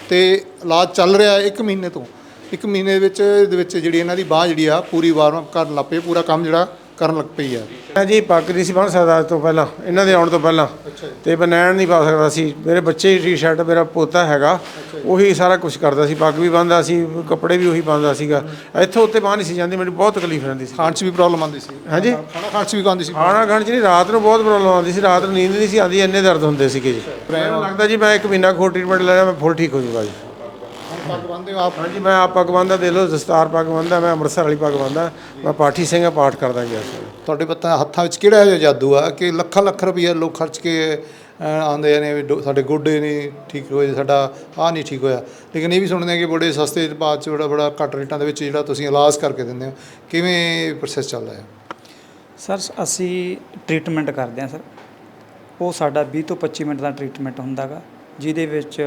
ਤੇ ਇਲਾਜ ਚੱਲ ਰਿਹਾ ਹੈ ਇੱਕ ਮਹੀਨੇ ਤੋਂ। ਇੱਕ ਮਹੀਨੇ ਵਿੱਚ ਦੇ ਵਿੱਚ ਜਿਹੜੀ ਇਹਨਾਂ ਦੀ ਬਾਹ ਜਿਹੜੀ ਆ, ਪੂਰੀ ਵਾਰ ਕਰਨ ਲੱਪੇ ਪੂਰਾ ਕੰਮ ਜਿਹੜਾ ਕਰਨ ਲੱਗ ਪਈ ਆ। ਮੈਂ ਜੀ ਪੱਗ ਨਹੀਂ ਸੀ ਬੰਨ ਸਕਦਾ ਅੱਜ ਤੋਂ ਪਹਿਲਾਂ ਇਹਨਾਂ ਦੇ ਆਉਣ ਤੋਂ ਪਹਿਲਾਂ। ਤੇ ਬਨੈਣ ਨਹੀਂ ਪਾ ਸਕਦਾ ਸੀ। ਮੇਰੇ ਬੱਚੇ ਦੀ ਟੀ-ਸ਼ਰਟ ਮੇਰਾ ਪੋਤਾ ਹੈਗਾ ਉਹੀ ਸਾਰਾ ਕੁਝ ਕਰਦਾ ਸੀ। ਪੱਗ ਵੀ ਬੰਨਦਾ ਸੀ ਕੱਪੜੇ ਵੀ ਉਹੀ ਬੰਨਦਾ ਸੀਗਾ। ਇੱਥੋਂ ਉੱਤੇ ਬਾਂਹ ਨਹੀਂ ਸੀ ਜਾਂਦੀ ਮੈਨੂੰ ਬਹੁਤ ਤਕਲੀਫ ਰਹਿੰਦੀ ਸੀ। ਖਾਣ 'ਚ ਵੀ ਪ੍ਰੋਬਲਮ ਆਉਂਦੀ ਸੀ। ਹਾਂਜੀ? ਖਾਣਾ ਖਾਣ 'ਚ ਵੀ ਆਉਂਦੀ ਸੀ। ਖਾਣਾ ਖਾਣ ਚ ਨਹੀਂ ਰਾਤ ਨੂੰ ਬਹੁਤ ਪ੍ਰੋਬਲਮ ਆਉਂਦੀ ਸੀ। ਰਾਤ ਨੂੰ ਨੀਂਦ ਨਹੀਂ ਸੀ ਆਉਂਦੀ ਇੰਨੇ ਦਰਦ ਹੁੰਦੇ ਸੀਗੇ ਜੀ। ਮੈਨੂੰ ਲੱਗਦਾ ਜੀ ਮੈਂ ਇੱਕ ਮਹੀਨਾ ਖੋ ਟ੍ਰੀਟਮੈਂਟ ਲੈਣਾ ਮੈਂ ਫੁੱਲ ਠੀਕ ਹੋ ਜਾਊਗਾ ਜੀ। ਪੱਗ ਬੰਨਦੇ ਹੋ ਆਪ? ਹਾਂਜੀ ਮੈਂ ਆਪ ਪੱਗ ਬੰਨਦਾ ਦੇ ਲਓ ਦਸਤਾਰ ਪੱਗ ਬੰਨਦਾ ਮੈਂ ਅੰਮ੍ਰਿਤਸਰ ਵਾਲੀ ਪੱਗ ਬੰਨਦਾ ਮੈਂ ਪਾਠੀ ਸਿੰਘ ਆ ਪਾਠ ਕਰਦਾ ਗਿਆ ਸੀ ਤੁਹਾਡੇ ਪਤਾ ਹੱਥਾਂ ਵਿੱਚ ਕਿਹੜਾ ਇਹੋ ਜਿਹਾ ਜਾਦੂ ਆ ਕਿ ਲੱਖਾਂ ਲੱਖ ਰੁਪਈਆ ਲੋਕ ਖਰਚ ਕੇ ਆਉਂਦੇ ਨੇ ਸਾਡੇ ਗੋਡੇ ਨਹੀਂ ਠੀਕ ਹੋਏ ਸਾਡਾ ਆਹ ਨਹੀਂ ਠੀਕ ਹੋਇਆ। ਲੇਕਿਨ ਇਹ ਵੀ ਸੁਣਦੇ ਆ ਕਿ ਬੜੇ ਸਸਤੇ ਬਾਅਦ ਚ ਬੜਾ ਬੜਾ ਘੱਟ ਰੇਟਾਂ ਦੇ ਵਿੱਚ ਜਿਹੜਾ ਤੁਸੀਂ ਇਲਾਜ ਕਰਕੇ ਦਿੰਦੇ ਹੋ। ਕਿਵੇਂ ਪ੍ਰੋਸੈਸ ਚੱਲਦਾ ਹੈ? ਸਰ ਅਸੀਂ ਟ੍ਰੀਟਮੈਂਟ ਕਰਦੇ ਹਾਂ ਸਰ। ਉਹ ਸਾਡਾ 20 ਤੋਂ 25 ਮਿੰਟ ਦਾ ਟ੍ਰੀਟਮੈਂਟ ਹੁੰਦਾਗਾ ਜਿਹਦੇ ਵਿੱਚ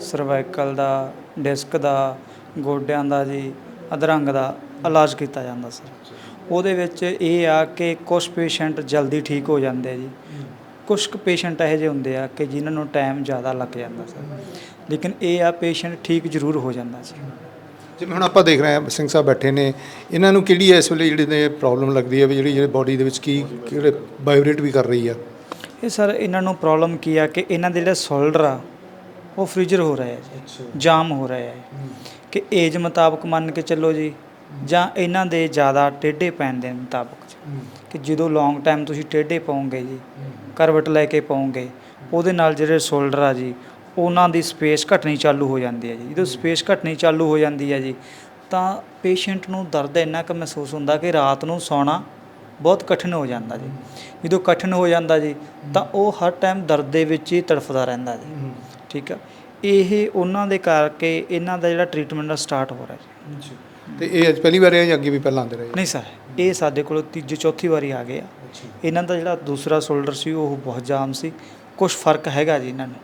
ਸਰਵਾਈਕਲ ਦਾ ਡਿਸਕ ਦਾ, ਗੋਡਿਆਂ ਦਾ ਜੀ, ਅਧਰੰਗ ਦਾ ਇਲਾਜ ਕੀਤਾ ਜਾਂਦਾ ਸਰ। ਉਹਦੇ ਵਿੱਚ ਇਹ ਆ ਕਿ ਕੁਝ ਪੇਸ਼ੈਂਟ ਜਲਦੀ ਠੀਕ ਹੋ ਜਾਂਦੇ ਜੀ। ਕੁਝ ਕੁ ਪੇਸ਼ੈਂਟ ਇਹੋ ਜਿਹੇ ਹੁੰਦੇ ਆ ਕਿ ਜਿਨ੍ਹਾਂ ਨੂੰ ਟਾਈਮ ਜ਼ਿਆਦਾ ਲੱਗ ਜਾਂਦਾ ਸਰ। ਲੇਕਿਨ ਇਹ ਆ ਪੇਸ਼ੈਂਟ ਠੀਕ ਜ਼ਰੂਰ ਹੋ ਜਾਂਦਾ ਜੀ ਜਿਵੇਂ ਹੁਣ ਆਪਾਂ ਦੇਖ ਰਹੇ ਹਾਂ, ਸਿੰਘ ਸਾਹਿਬ ਬੈਠੇ ਨੇ, ਇਹਨਾਂ ਨੂੰ ਕਿਹੜੀ ਇਸ ਵੇਲੇ ਜਿਹੜੀ ਨੇ ਪ੍ਰੋਬਲਮ ਲੱਗਦੀ ਹੈ ਵੀ ਜਿਹੜੀ ਜਿਹੜੇ ਬਾਡੀ ਦੇ ਵਿੱਚ ਕੀ ਕਿਹੜੇ ਵਾਈਬ੍ਰੇਟ ਵੀ ਕਰ ਰਹੀ ਆ? ਇਹ ਸਰ ਇਹਨਾਂ ਨੂੰ ਪ੍ਰੋਬਲਮ ਕੀ ਆ ਕਿ ਇਹਨਾਂ ਦੇ ਜਿਹੜੇ ਸ਼ੋਲਡਰ ਆ ਉਹ ਫ੍ਰੀਜਰ ਹੋ ਰਹੇ ਜੀ ਜਾਮ ਹੋ ਰਹੇ ਆ ਕਿ ਏਜ ਮੁਤਾਬਕ ਮੰਨ ਕੇ ਚੱਲੋ ਜੀ ਜਾਂ ਇਹਨਾਂ ਦੇ ਜ਼ਿਆਦਾ ਟੇਢੇ ਪੈਣ ਦੇ ਮੁਤਾਬਕ। ਕਿ ਜਦੋਂ ਲੌਂਗ ਟਾਈਮ ਤੁਸੀਂ ਟੇਢੇ ਪਾਓਗੇ ਜੀ ਕਰਵਟ ਲੈ ਕੇ ਪਾਓਗੇ ਉਹਦੇ ਨਾਲ ਜਿਹੜੇ ਸ਼ੋਲਡਰ ਆ ਜੀ ਉਹਨਾਂ ਦੀ ਸਪੇਸ ਘਟਣੀ ਚਾਲੂ ਹੋ ਜਾਂਦੀ ਹੈ ਜੀ। ਜਦੋਂ ਸਪੇਸ ਘਟਣੀ ਚਾਲੂ ਹੋ ਜਾਂਦੀ ਹੈ ਜੀ ਤਾਂ ਪੇਸ਼ੈਂਟ ਨੂੰ ਦਰਦ ਇੰਨਾ ਕੁ ਮਹਿਸੂਸ ਹੁੰਦਾ ਕਿ ਰਾਤ ਨੂੰ ਸੌਣਾ ਬਹੁਤ ਕਠਿਨ ਹੋ ਜਾਂਦਾ ਜੀ। ਜਦੋਂ ਕਠਿਨ ਹੋ ਜਾਂਦਾ ਜੀ ਤਾਂ ਉਹ ਹਰ ਟਾਈਮ ਦਰਦ ਦੇ ਵਿੱਚ ਹੀ ਤੜਫਦਾ ਰਹਿੰਦਾ ਜੀ। ਠੀਕ ਆ? ਇਹ ਉਹਨਾਂ ਦੇ ਕਰਕੇ ਇਹਨਾਂ ਦਾ ਜਿਹੜਾ ਟ੍ਰੀਟਮੈਂਟ ਦਾ ਸਟਾਰਟ ਹੋ ਰਿਹਾ ਜੀ। ਤੇ ਇਹ ਅੱਜ ਪਹਿਲੀ ਵਾਰ ਹੈ ਜਾਂ ਅੱਗੇ ਵੀ ਪਹਿਲਾਂ ਆਉਂਦੇ ਰਹੇ ਨਹੀਂ ਸਰ ਇਹ ਸਾਡੇ ਕੋਲ ਤੀਜੀ ਚੌਥੀ ਵਾਰੀ ਆ ਗਏ ਆ। ਇਹਨਾਂ ਦਾ ਜਿਹੜਾ ਦੂਸਰਾ ਸ਼ੋਲਡਰ ਸੀ ਉਹ ਬਹੁਤ ਜਾਮ ਸੀ। ਕੁਝ ਫ਼ਰਕ ਹੈਗਾ ਜੀ ਇਹਨਾਂ ਨੂੰ।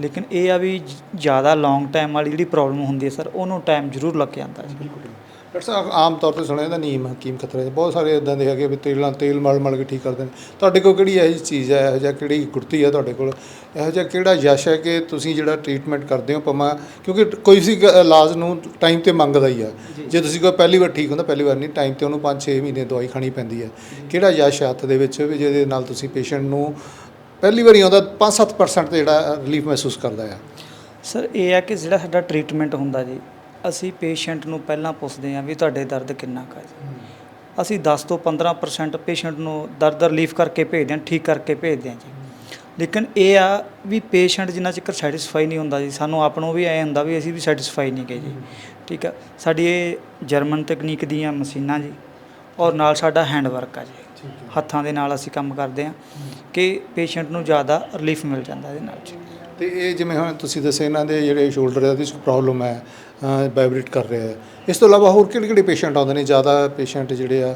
ਲੇਕਿਨ ਇਹ ਆ ਵੀ ਜ਼ਿਆਦਾ ਲੌਂਗ ਟਾਈਮ ਵਾਲੀ ਜਿਹੜੀ ਪ੍ਰੋਬਲਮ ਹੁੰਦੀ ਹੈ ਸਰ ਉਹਨੂੰ ਟਾਈਮ ਜ਼ਰੂਰ ਲੱਗ ਜਾਂਦਾ ਜੀ। ਡਾਕਟਰ ਸਾਹਿਬ ਆਮ ਤੌਰ ਤੇ ਸੁਣਿਆ ਜਾਂਦਾ ਨੀਮ ਹਕੀਮ ਖਤਰੇ ਬਹੁਤ ਸਾਰੇ ਇਦਾਂ ਦੇ ਹੈਗੇ ਵੀ ਤੇਲਾਂ ਤੇਲ ਮਲ ਮਲ ਕੇ ਠੀਕ ਕਰਦੇ ਨੇ। ਤੁਹਾਡੇ ਕੋਲ ਕਿਹੜੀ ਇਹੋ ਜਿਹੀ ਚੀਜ਼ ਹੈ ਇਹੋ ਜਿਹਾ ਕਿਹੜੀ ਗੁਰਤੀ ਹੈ ਤੁਹਾਡੇ ਕੋਲ? ਇਹੋ ਜਿਹਾ ਕਿਹੜਾ ਯਸ਼ ਹੈ ਕਿ ਤੁਸੀਂ ਜਿਹੜਾ ਟ੍ਰੀਟਮੈਂਟ ਕਰਦੇ ਹੋ ਪਮਾ ਕਿਉਂਕਿ ਕੋਈ ਸੀ ਇਲਾਜ ਨੂੰ ਟਾਈਮ ਤੇ ਮੰਗਦਾ ਹੀ ਆ। ਜੇ। ਤੁਸੀਂ ਕੋਈ ਪਹਿਲੀ ਵਾਰ ਠੀਕ ਹੁੰਦਾ ਪਹਿਲੀ ਵਾਰ ਨਹੀਂ ਟਾਈਮ ਤੇ ਉਹਨੂੰ 5-6 ਮਹੀਨੇ ਦਵਾਈ ਖਾਣੀ ਪੈਂਦੀ ਹੈ। ਕਿਹੜਾ ਯਸ਼ ਹੱਥ ਦੇ ਵਿੱਚ ਵੀ ਜਿਹਦੇ ਨਾਲ ਤੁਸੀਂ ਪੇਸ਼ੈਂਟ ਨੂੰ ਪਹਿਲੀ ਵਾਰੀ ਆਉਂਦਾ 5-7% ਤੇ ਜਿਹੜਾ ਰਿਲੀਫ ਮਹਿਸੂਸ ਕਰਦਾ ਆ? ਸਰ ਇਹ ਹੈ ਕਿ ਜਿਹੜਾ ਸਾਡਾ ਟ੍ਰੀਟਮੈਂਟ ਹੁੰਦਾ ਜੀ ਅਸੀਂ ਪੇਸ਼ੈਂਟ ਨੂੰ ਪਹਿਲਾਂ ਪੁੱਛਦੇ ਹਾਂ ਵੀ ਤੁਹਾਡੇ ਦਰਦ ਕਿੰਨਾ ਕੁ ਹੈ ਜੀ। ਅਸੀਂ 10 ਤੋਂ 15% ਪੇਸ਼ੈਂਟ ਨੂੰ ਦਰਦ ਰਿਲੀਫ ਕਰਕੇ ਭੇਜਦੇ ਹਾਂ ਠੀਕ ਕਰਕੇ ਭੇਜਦੇ ਹਾਂ ਜੀ। ਲੇਕਿਨ ਇਹ ਆ ਵੀ ਪੇਸ਼ੈਂਟ ਜਿੰਨਾ ਚਿਰ ਸੈਟੀਸਫਾਈ ਨਹੀਂ ਹੁੰਦਾ ਜੀ ਸਾਨੂੰ ਆਪ ਨੂੰ ਵੀ ਐ ਹੁੰਦਾ ਵੀ ਅਸੀਂ ਵੀ ਸੈਟੀਸਫਾਈ ਨਹੀਂ ਗਏ ਜੀ। ਠੀਕ ਆ ਸਾਡੀ ਇਹ ਜਰਮਨ ਤਕਨੀਕ ਦੀਆਂ ਮਸ਼ੀਨਾਂ ਜੀ ਔਰ ਨਾਲ ਸਾਡਾ ਹੈਂਡ ਵਰਕ ਆ ਜੀ। ਹੱਥਾਂ ਦੇ ਨਾਲ ਅਸੀਂ ਕੰਮ ਕਰਦੇ ਹਾਂ ਕਿ ਪੇਸ਼ੈਂਟ ਨੂੰ ਜ਼ਿਆਦਾ ਰਿਲੀਫ ਮਿਲ ਜਾਂਦਾ ਇਹਦੇ ਨਾਲ ਜੀ। ਤੇ ਇਹ ਜਿਵੇਂ ਹੁਣ ਤੁਸੀਂ ਦੱਸੇ ਇਹਨਾਂ ਦੇ ਜਿਹੜੇ ਸ਼ੋਲਡਰ ਦੇ ਪ੍ਰੋਬਲਮ ਹੈ ਵਾਈਬ੍ਰੇਟ ਕਰ ਰਿਹਾ ਹੈ। ਇਸ ਤੋਂ ਇਲਾਵਾ ਹੋਰ ਕਿਹੜੇ ਕਿਹੜੇ ਪੇਸ਼ੈਂਟ ਆਉਂਦੇ ਨੇ? ਜ਼ਿਆਦਾ ਪੇਸ਼ੈਂਟ ਜਿਹੜੇ ਆ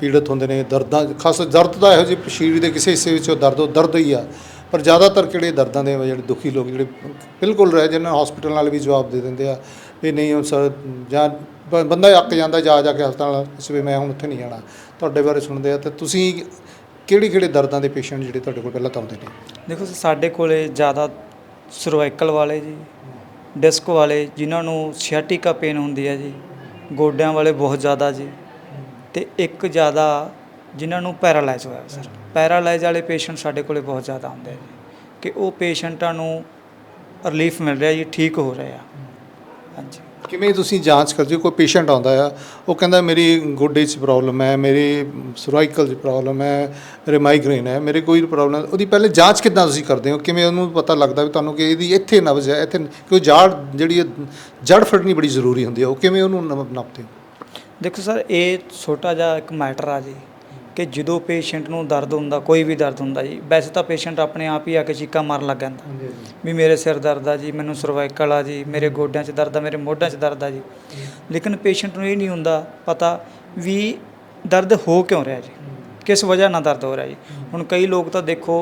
ਪੀੜਤ ਹੁੰਦੇ ਨੇ, ਦਰਦਾਂ, ਖਾਸ ਦਰਦ ਦਾ ਇਹੋ ਜਿਹੇ ਸਰੀਰ ਦੇ ਕਿਸੇ ਹਿੱਸੇ ਵਿੱਚੋਂ ਦਰਦ, ਉਹ ਦਰਦ ਹੀ ਆ। ਪਰ ਜ਼ਿਆਦਾਤਰ ਕਿਹੜੇ ਦਰਦਾਂ ਦੇ ਜਿਹੜੇ ਦੁਖੀ ਲੋਕ ਜਿਹੜੇ ਬਿਲਕੁਲ ਰਹਿ ਜਿਹਨਾਂ ਹਸਪੀਟਲ ਨਾਲ ਵੀ ਜਵਾਬ ਦੇ ਦਿੰਦੇ ਆ, ਵੀ ਨਹੀਂ ਉਹ ਸਰ, ਜਾਂ ਬੰਦਾ ਅੱਕ ਜਾਂਦਾ ਜਾ ਜਾ ਕੇ ਹਸਪਤਾਲ, ਇਸ ਵੀ ਮੈਂ ਹੁਣ ਉੱਥੇ ਨਹੀਂ ਜਾਣਾ। ਤੁਹਾਡੇ ਬਾਰੇ ਸੁਣਦੇ ਆ, ਤੇ ਤੁਸੀਂ ਕਿਹੜੇ ਕਿਹੜੇ ਦਰਦਾਂ ਦੇ ਪੇਸ਼ੈਂਟ ਜਿਹੜੇ ਤੁਹਾਡੇ ਕੋਲ ਪਹਿਲਾਂ ਤਾਂ ਆਉਂਦੇ ਨੇ? ਦੇਖੋ ਸਾਡੇ ਕੋਲੇ ਜ਼ਿਆਦਾ ਸਰਵਾਈਕਲ ਵਾਲੇ ਜੀ, ਡਿਸਕ ਵਾਲੇ ਜਿਨ੍ਹਾਂ ਨੂੰ ਸਿਆਟਿਕਾ ਪੇਨ ਹੁੰਦੀ ਹੈ ਜੀ, ਗੋਡਿਆਂ ਵਾਲੇ ਬਹੁਤ ਜ਼ਿਆਦਾ ਜੀ ਅਤੇ ਇੱਕ ਜ਼ਿਆਦਾ ਜਿਨ੍ਹਾਂ ਨੂੰ ਪੈਰਾਲਾਈਜ਼ ਹੋਇਆ ਸਰ। ਪੈਰਾਲਾਈਜ਼ ਵਾਲੇ ਪੇਸ਼ੈਂਟ ਸਾਡੇ ਕੋਲੇ ਬਹੁਤ ਜ਼ਿਆਦਾ ਹੁੰਦੇ ਆ ਜੀ ਕਿ ਉਹ ਪੇਸ਼ੈਂਟਾਂ ਨੂੰ ਰਿਲੀਫ ਮਿਲ ਰਿਹਾ ਜੀ, ਠੀਕ ਹੋ ਰਹੇ। ਆ ਹਾਂਜੀ। ਕਿਵੇਂ ਤੁਸੀਂ ਜਾਂਚ ਕਰਦੇ ਹੋ? ਕੋਈ ਪੇਸ਼ੈਂਟ ਆਉਂਦਾ ਆ ਉਹ ਕਹਿੰਦਾ ਮੇਰੀ ਗੋਡੇ 'ਚ ਪ੍ਰੋਬਲਮ ਹੈ ਮੇਰੀ ਸਰਵਾਈਕਲ 'ਚ ਪ੍ਰੋਬਲਮ ਹੈ ਮੇਰੇ ਮਾਈਗ੍ਰੇਨ ਹੈ ਮੇਰੇ ਕੋਈ ਪ੍ਰੋਬਲਮ ਉਹਦੀ ਪਹਿਲੇ ਜਾਂਚ ਕਿੱਦਾਂ ਤੁਸੀਂ ਕਰਦੇ ਹੋ? ਕਿਵੇਂ ਉਹਨੂੰ ਪਤਾ ਲੱਗਦਾ ਵੀ ਤੁਹਾਨੂੰ ਕਿ ਇਹਦੀ ਇੱਥੇ ਨਬਜ਼ ਹੈ ਇੱਥੇ ਕਿਉਂ ਜਾੜ ਜਿਹੜੀ ਹੈ, ਜੜ ਫੜਨੀ ਬੜੀ ਜ਼ਰੂਰੀ ਹੁੰਦੀ ਹੈ ਉਹ ਕਿਵੇਂ ਉਹਨੂੰ ਨਪਦੇ ਹੋ? ਦੇਖੋ ਸਰ ਇਹ ਛੋਟਾ ਜਿਹਾ ਇੱਕ ਮੈਟਰ ਆ ਜੀ। ਕਿ ਜਦੋਂ ਪੇਸ਼ੈਂਟ ਨੂੰ ਦਰਦ ਹੁੰਦਾ ਕੋਈ ਵੀ ਦਰਦ ਹੁੰਦਾ ਜੀ ਵੈਸੇ ਤਾਂ ਪੇਸ਼ੈਂਟ ਆਪਣੇ ਆਪ ਹੀ ਆ ਕੇ ਚੀਕਾਂ ਮਾਰਨ ਲੱਗ ਜਾਂਦਾ। ਵੀ ਮੇਰੇ ਸਿਰ ਦਰਦ ਆ ਜੀ ਮੈਨੂੰ ਸਰਵਾਈਕਲ ਆ ਜੀ ਮੇਰੇ ਗੋਡਿਆਂ 'ਚ ਦਰਦ ਆ ਮੇਰੇ ਮੋਢਿਆਂ 'ਚ ਦਰਦ ਆ ਜੀ। ਲੇਕਿਨ ਪੇਸ਼ੈਂਟ ਨੂੰ ਇਹ ਨਹੀਂ ਹੁੰਦਾ ਪਤਾ ਵੀ ਦਰਦ ਹੋ ਕਿਉਂ ਰਿਹਾ ਜੀ ਕਿਸ ਵਜ੍ਹਾ ਨਾਲ ਦਰਦ ਹੋ ਰਿਹਾ ਜੀ। ਹੁਣ ਕਈ ਲੋਕ ਤਾਂ ਦੇਖੋ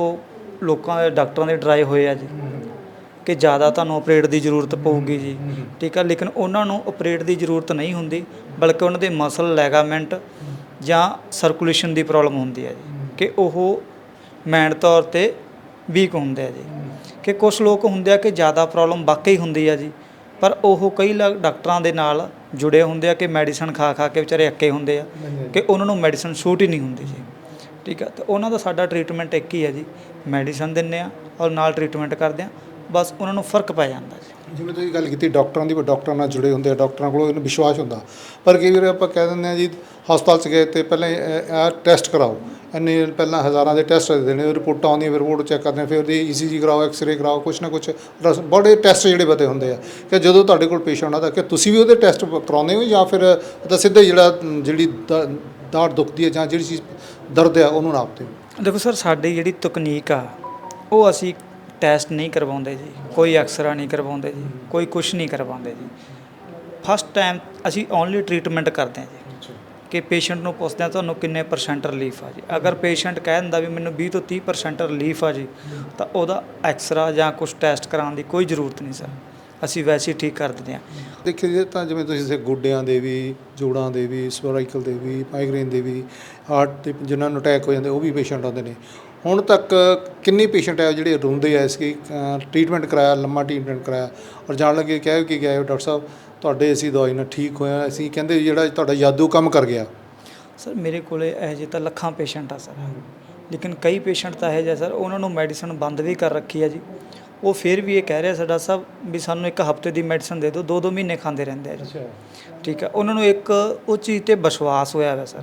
ਲੋਕਾਂ ਦੇ ਡਾਕਟਰਾਂ ਦੇ ਡਰਾਏ ਹੋਏ ਆ ਜੀ ਕਿ ਜ਼ਿਆਦਾ ਤੁਹਾਨੂੰ ਆਪਰੇਟ ਦੀ ਜ਼ਰੂਰਤ ਪਊਗੀ ਜੀ। ਠੀਕ ਆ ਲੇਕਿਨ ਉਹਨਾਂ ਨੂੰ ਆਪਰੇਟ ਦੀ ਜ਼ਰੂਰਤ ਨਹੀਂ ਹੁੰਦੀ ਬਲਕਿ ਉਹਨਾਂ ਦੇ ਮਸਲ ਲੈਗਾਮੈਂਟ ਜਾਂ ਸਰਕੂਲੇਸ਼ਨ ਦੀ ਪ੍ਰੋਬਲਮ ਹੁੰਦੀ ਹੈ ਜੀ, ਕਿ ਉਹ ਮੈਂਡ ਤੌਰ ਤੇ ਵੀਕ ਹੁੰਦੇ ਆ ਜੀ। ਕਿ ਕੁਝ ਲੋਕ ਹੁੰਦੇ ਆ ਕਿ ਜ਼ਿਆਦਾ ਪ੍ਰੋਬਲਮ ਵਾਕਈ ਹੁੰਦੀ ਆ ਜੀ, ਪਰ ਉਹ ਕਈ ਲ ਡਾਕਟਰਾਂ ਦੇ ਨਾਲ ਜੁੜੇ ਹੁੰਦੇ ਆ ਕਿ ਮੈਡੀਸਨ ਖਾ ਖਾ ਕੇ ਵਿਚਾਰੇ ਅੱਕੇ ਹੁੰਦੇ ਆ, ਕਿ ਉਹਨਾਂ ਨੂੰ ਮੈਡੀਸਨ ਸੂਟ ਹੀ ਨਹੀਂ ਹੁੰਦੀ ਜੀ। ਠੀਕ ਆ, ਤੇ ਉਹਨਾਂ ਦਾ ਸਾਡਾ ਟ੍ਰੀਟਮੈਂਟ ਇੱਕ ਹੀ ਹੈ ਜੀ ਮੈਡੀਸਨ ਦਿੰਨੇ ਆ ਔਰ ਨਾਲ ਟ੍ਰੀਟਮੈਂਟ ਕਰਦੇ ਆ, ਬਸ ਉਹਨਾਂ ਨੂੰ ਫ਼ਰਕ ਪੈ ਜਾਂਦਾ ਜੀ। ਜਿਵੇਂ ਤੁਸੀਂ ਗੱਲ ਕੀਤੀ, ਡਾਕਟਰਾਂ ਦੀ ਵੀ ਡਾਕਟਰਾਂ ਨਾਲ ਜੁੜੇ ਹੁੰਦੇ ਆ, ਡਾਕਟਰਾਂ ਕੋਲ ਇਹਨੂੰ ਵਿਸ਼ਵਾਸ ਹੁੰਦਾ। ਪਰ ਕਈ ਵਾਰ ਆਪਾਂ ਕਹਿ ਦਿੰਦੇ ਆ ਜੀ, ਹਸਪਤਾਲ 'ਚ ਗਏ ਤੇ ਪਹਿਲਾਂ ਇਹ- ਟੈਸਟ ਕਰਾਓ। ਇੰਨੇ ਪਹਿਲਾਂ ਹਜ਼ਾਰਾਂ ਦੇ ਟੈਸਟ ਦੇਣੇ ਰਿਪੋਰਟਾਂ ਆਉਂਦੀਆਂ, ਫਿਰ ਰਿਪੋਰਟ ਚੈੱਕ ਕਰਦੇ ਫਿਰ ਉਹਦੀ ਈਸੀਜੀ ਕਰਾਓ ਐਕਸ-ਰੇ ਕਰਾਓ, ਕੁਛ ਨਾ ਕੁਛ ਰਸ- ਬੜੇ ਟੈਸਟ ਜਿਹੜੇ ਬਤੇ ਹੁੰਦੇ ਆ। ਕਿ ਜਦੋਂ ਤੁਹਾਡੇ ਕੋਲ ਪੇਸ਼ੈਂਟ ਆਦਾ ਕਿ ਤੁਸੀਂ ਵੀ ਉਹਦੇ ਟੈਸਟ ਕਰਾਉਂਦੇ ਹੋ ਜਾਂ ਫਿਰ ਤਾਂ ਸਿੱਧਾ ਜਿਹੜਾ ਜਿਹੜੀ ਦ- ਦਾੜ ਦੁਖਦੀ ਹੈ ਜਾਂ ਜਿਹੜੀ ਚੀਜ਼ ਦਰਦ ਆ ਉਹਨੂੰ ਨਾਪਦੇ ਹੋ? ਦੇਖੋ ਸਰ, ਸਾਡੀ ਜਿਹੜੀ ਤਕਨੀਕ ਆ, ਉਹ ਅਸੀਂ ਟੈਸਟ ਨਹੀਂ ਕਰਵਾਉਂਦੇ ਜੀ, ਕੋਈ ਐਕਸਰਾ ਨਹੀਂ ਕਰਵਾਉਂਦੇ ਜੀ, ਕੋਈ ਕੁਝ ਨਹੀਂ ਕਰਵਾਉਂਦੇ ਜੀ। ਫਸਟ ਟਾਈਮ ਅਸੀਂ ਓਨਲੀ ਟ੍ਰੀਟਮੈਂਟ ਕਰਦੇ ਹਾਂ ਜੀ, ਕਿ ਪੇਸ਼ੈਂਟ ਨੂੰ ਪੁੱਛਦੇ ਆ ਤੁਹਾਨੂੰ ਕਿੰਨੇ ਪਰਸੈਂਟ ਰਿਲੀਫ ਆ ਜੀ। ਅਗਰ ਪੇਸ਼ੈਂਟ ਕਹਿ ਦਿੰਦਾ ਵੀ ਮੈਨੂੰ 20 ਤੋਂ 30% ਰਿਲੀਫ ਆ ਜੀ, ਤਾਂ ਉਹਦਾ ਐਕਸਰਾ ਜਾਂ ਕੁਝ ਟੈਸਟ ਕਰਾਉਣ ਦੀ ਕੋਈ ਜ਼ਰੂਰਤ ਨਹੀਂ ਸਰ। ਅਸੀਂ ਵੈਸੇ ਹੀ ਠੀਕ ਕਰ ਦਿੰਦੇ ਹਾਂ। ਦੇਖਿਆ ਜੇ ਤਾਂ ਜਿਵੇਂ ਤੁਸੀਂ ਦੱਸਿਆ, ਗੋਡਿਆਂ ਦੇ ਵੀ, ਜੋੜਾਂ ਦੇ ਵੀ, ਸਵਰਾਈਕਲ ਦੇ ਵੀ ਮਾਈਗ੍ਰੇਨ ਦੇ ਵੀ ਹਾਰਟ ਦੇ ਜਿਨ੍ਹਾਂ ਨੂੰ ਅਟੈਕ ਹੋ ਜਾਂਦੇ, ਉਹ ਵੀ ਪੇਸ਼ੈਂਟ ਆਉਂਦੇ ਨੇ। ਹੁਣ ਤੱਕ ਕਿੰਨੇ ਪੇਸ਼ੈਂਟ ਆ ਜਿਹੜੇ ਰੋਂਦੇ ਆ ਇਸ ਕੀ ਟ੍ਰੀਟਮੈਂਟ ਕਰਾਇਆ ਲੰਮਾ ਟ੍ਰੀਟਮੈਂਟ ਕਰਾਇਆ ਔਰ ਜਾਣ ਲੱਗੇ ਕਹਿ ਕਿ ਗਏ ਡਾਕਟਰ ਸਾਹਿਬ ਤੁਹਾਡੇ ਅਸੀਂ ਦਵਾਈ ਨਾਲ ਠੀਕ ਹੋਇਆ ਅਸੀਂ ਕਹਿੰਦੇ ਜਿਹੜਾ ਤੁਹਾਡਾ ਜਾਦੂ ਕੰਮ ਕਰ ਗਿਆ। ਸਰ ਮੇਰੇ ਕੋਲੇ ਇਹੋ ਜਿਹੇ ਤਾਂ ਲੱਖਾਂ ਪੇਸ਼ੈਂਟ ਆ ਸਰ। ਲੇਕਿਨ ਕਈ ਪੇਸ਼ੈਂਟ ਤਾਂ ਇਹੋ ਜਿਹੇ ਸਰ ਉਹਨਾਂ ਨੂੰ ਮੈਡੀਸਨ ਬੰਦ ਵੀ ਕਰ ਰੱਖੀ ਆ ਜੀ। ਉਹ ਫਿਰ ਵੀ ਇਹ ਕਹਿ ਰਿਹਾ ਸਾਡਾ ਸਾਹਿਬ ਵੀ ਸਾਨੂੰ ਇੱਕ ਹਫ਼ਤੇ ਦੀ ਮੈਡੀਸਨ ਦੇ ਦਿਓ ਦੋ ਦੋ ਮਹੀਨੇ ਖਾਂਦੇ ਰਹਿੰਦੇ ਆ ਜੀ। ਠੀਕ ਆ ਉਹਨਾਂ ਨੂੰ ਇੱਕ ਉਹ ਚੀਜ਼ ਤੇ ਵਿਸ਼ਵਾਸ ਹੋਇਆ ਵਾ ਸਰ।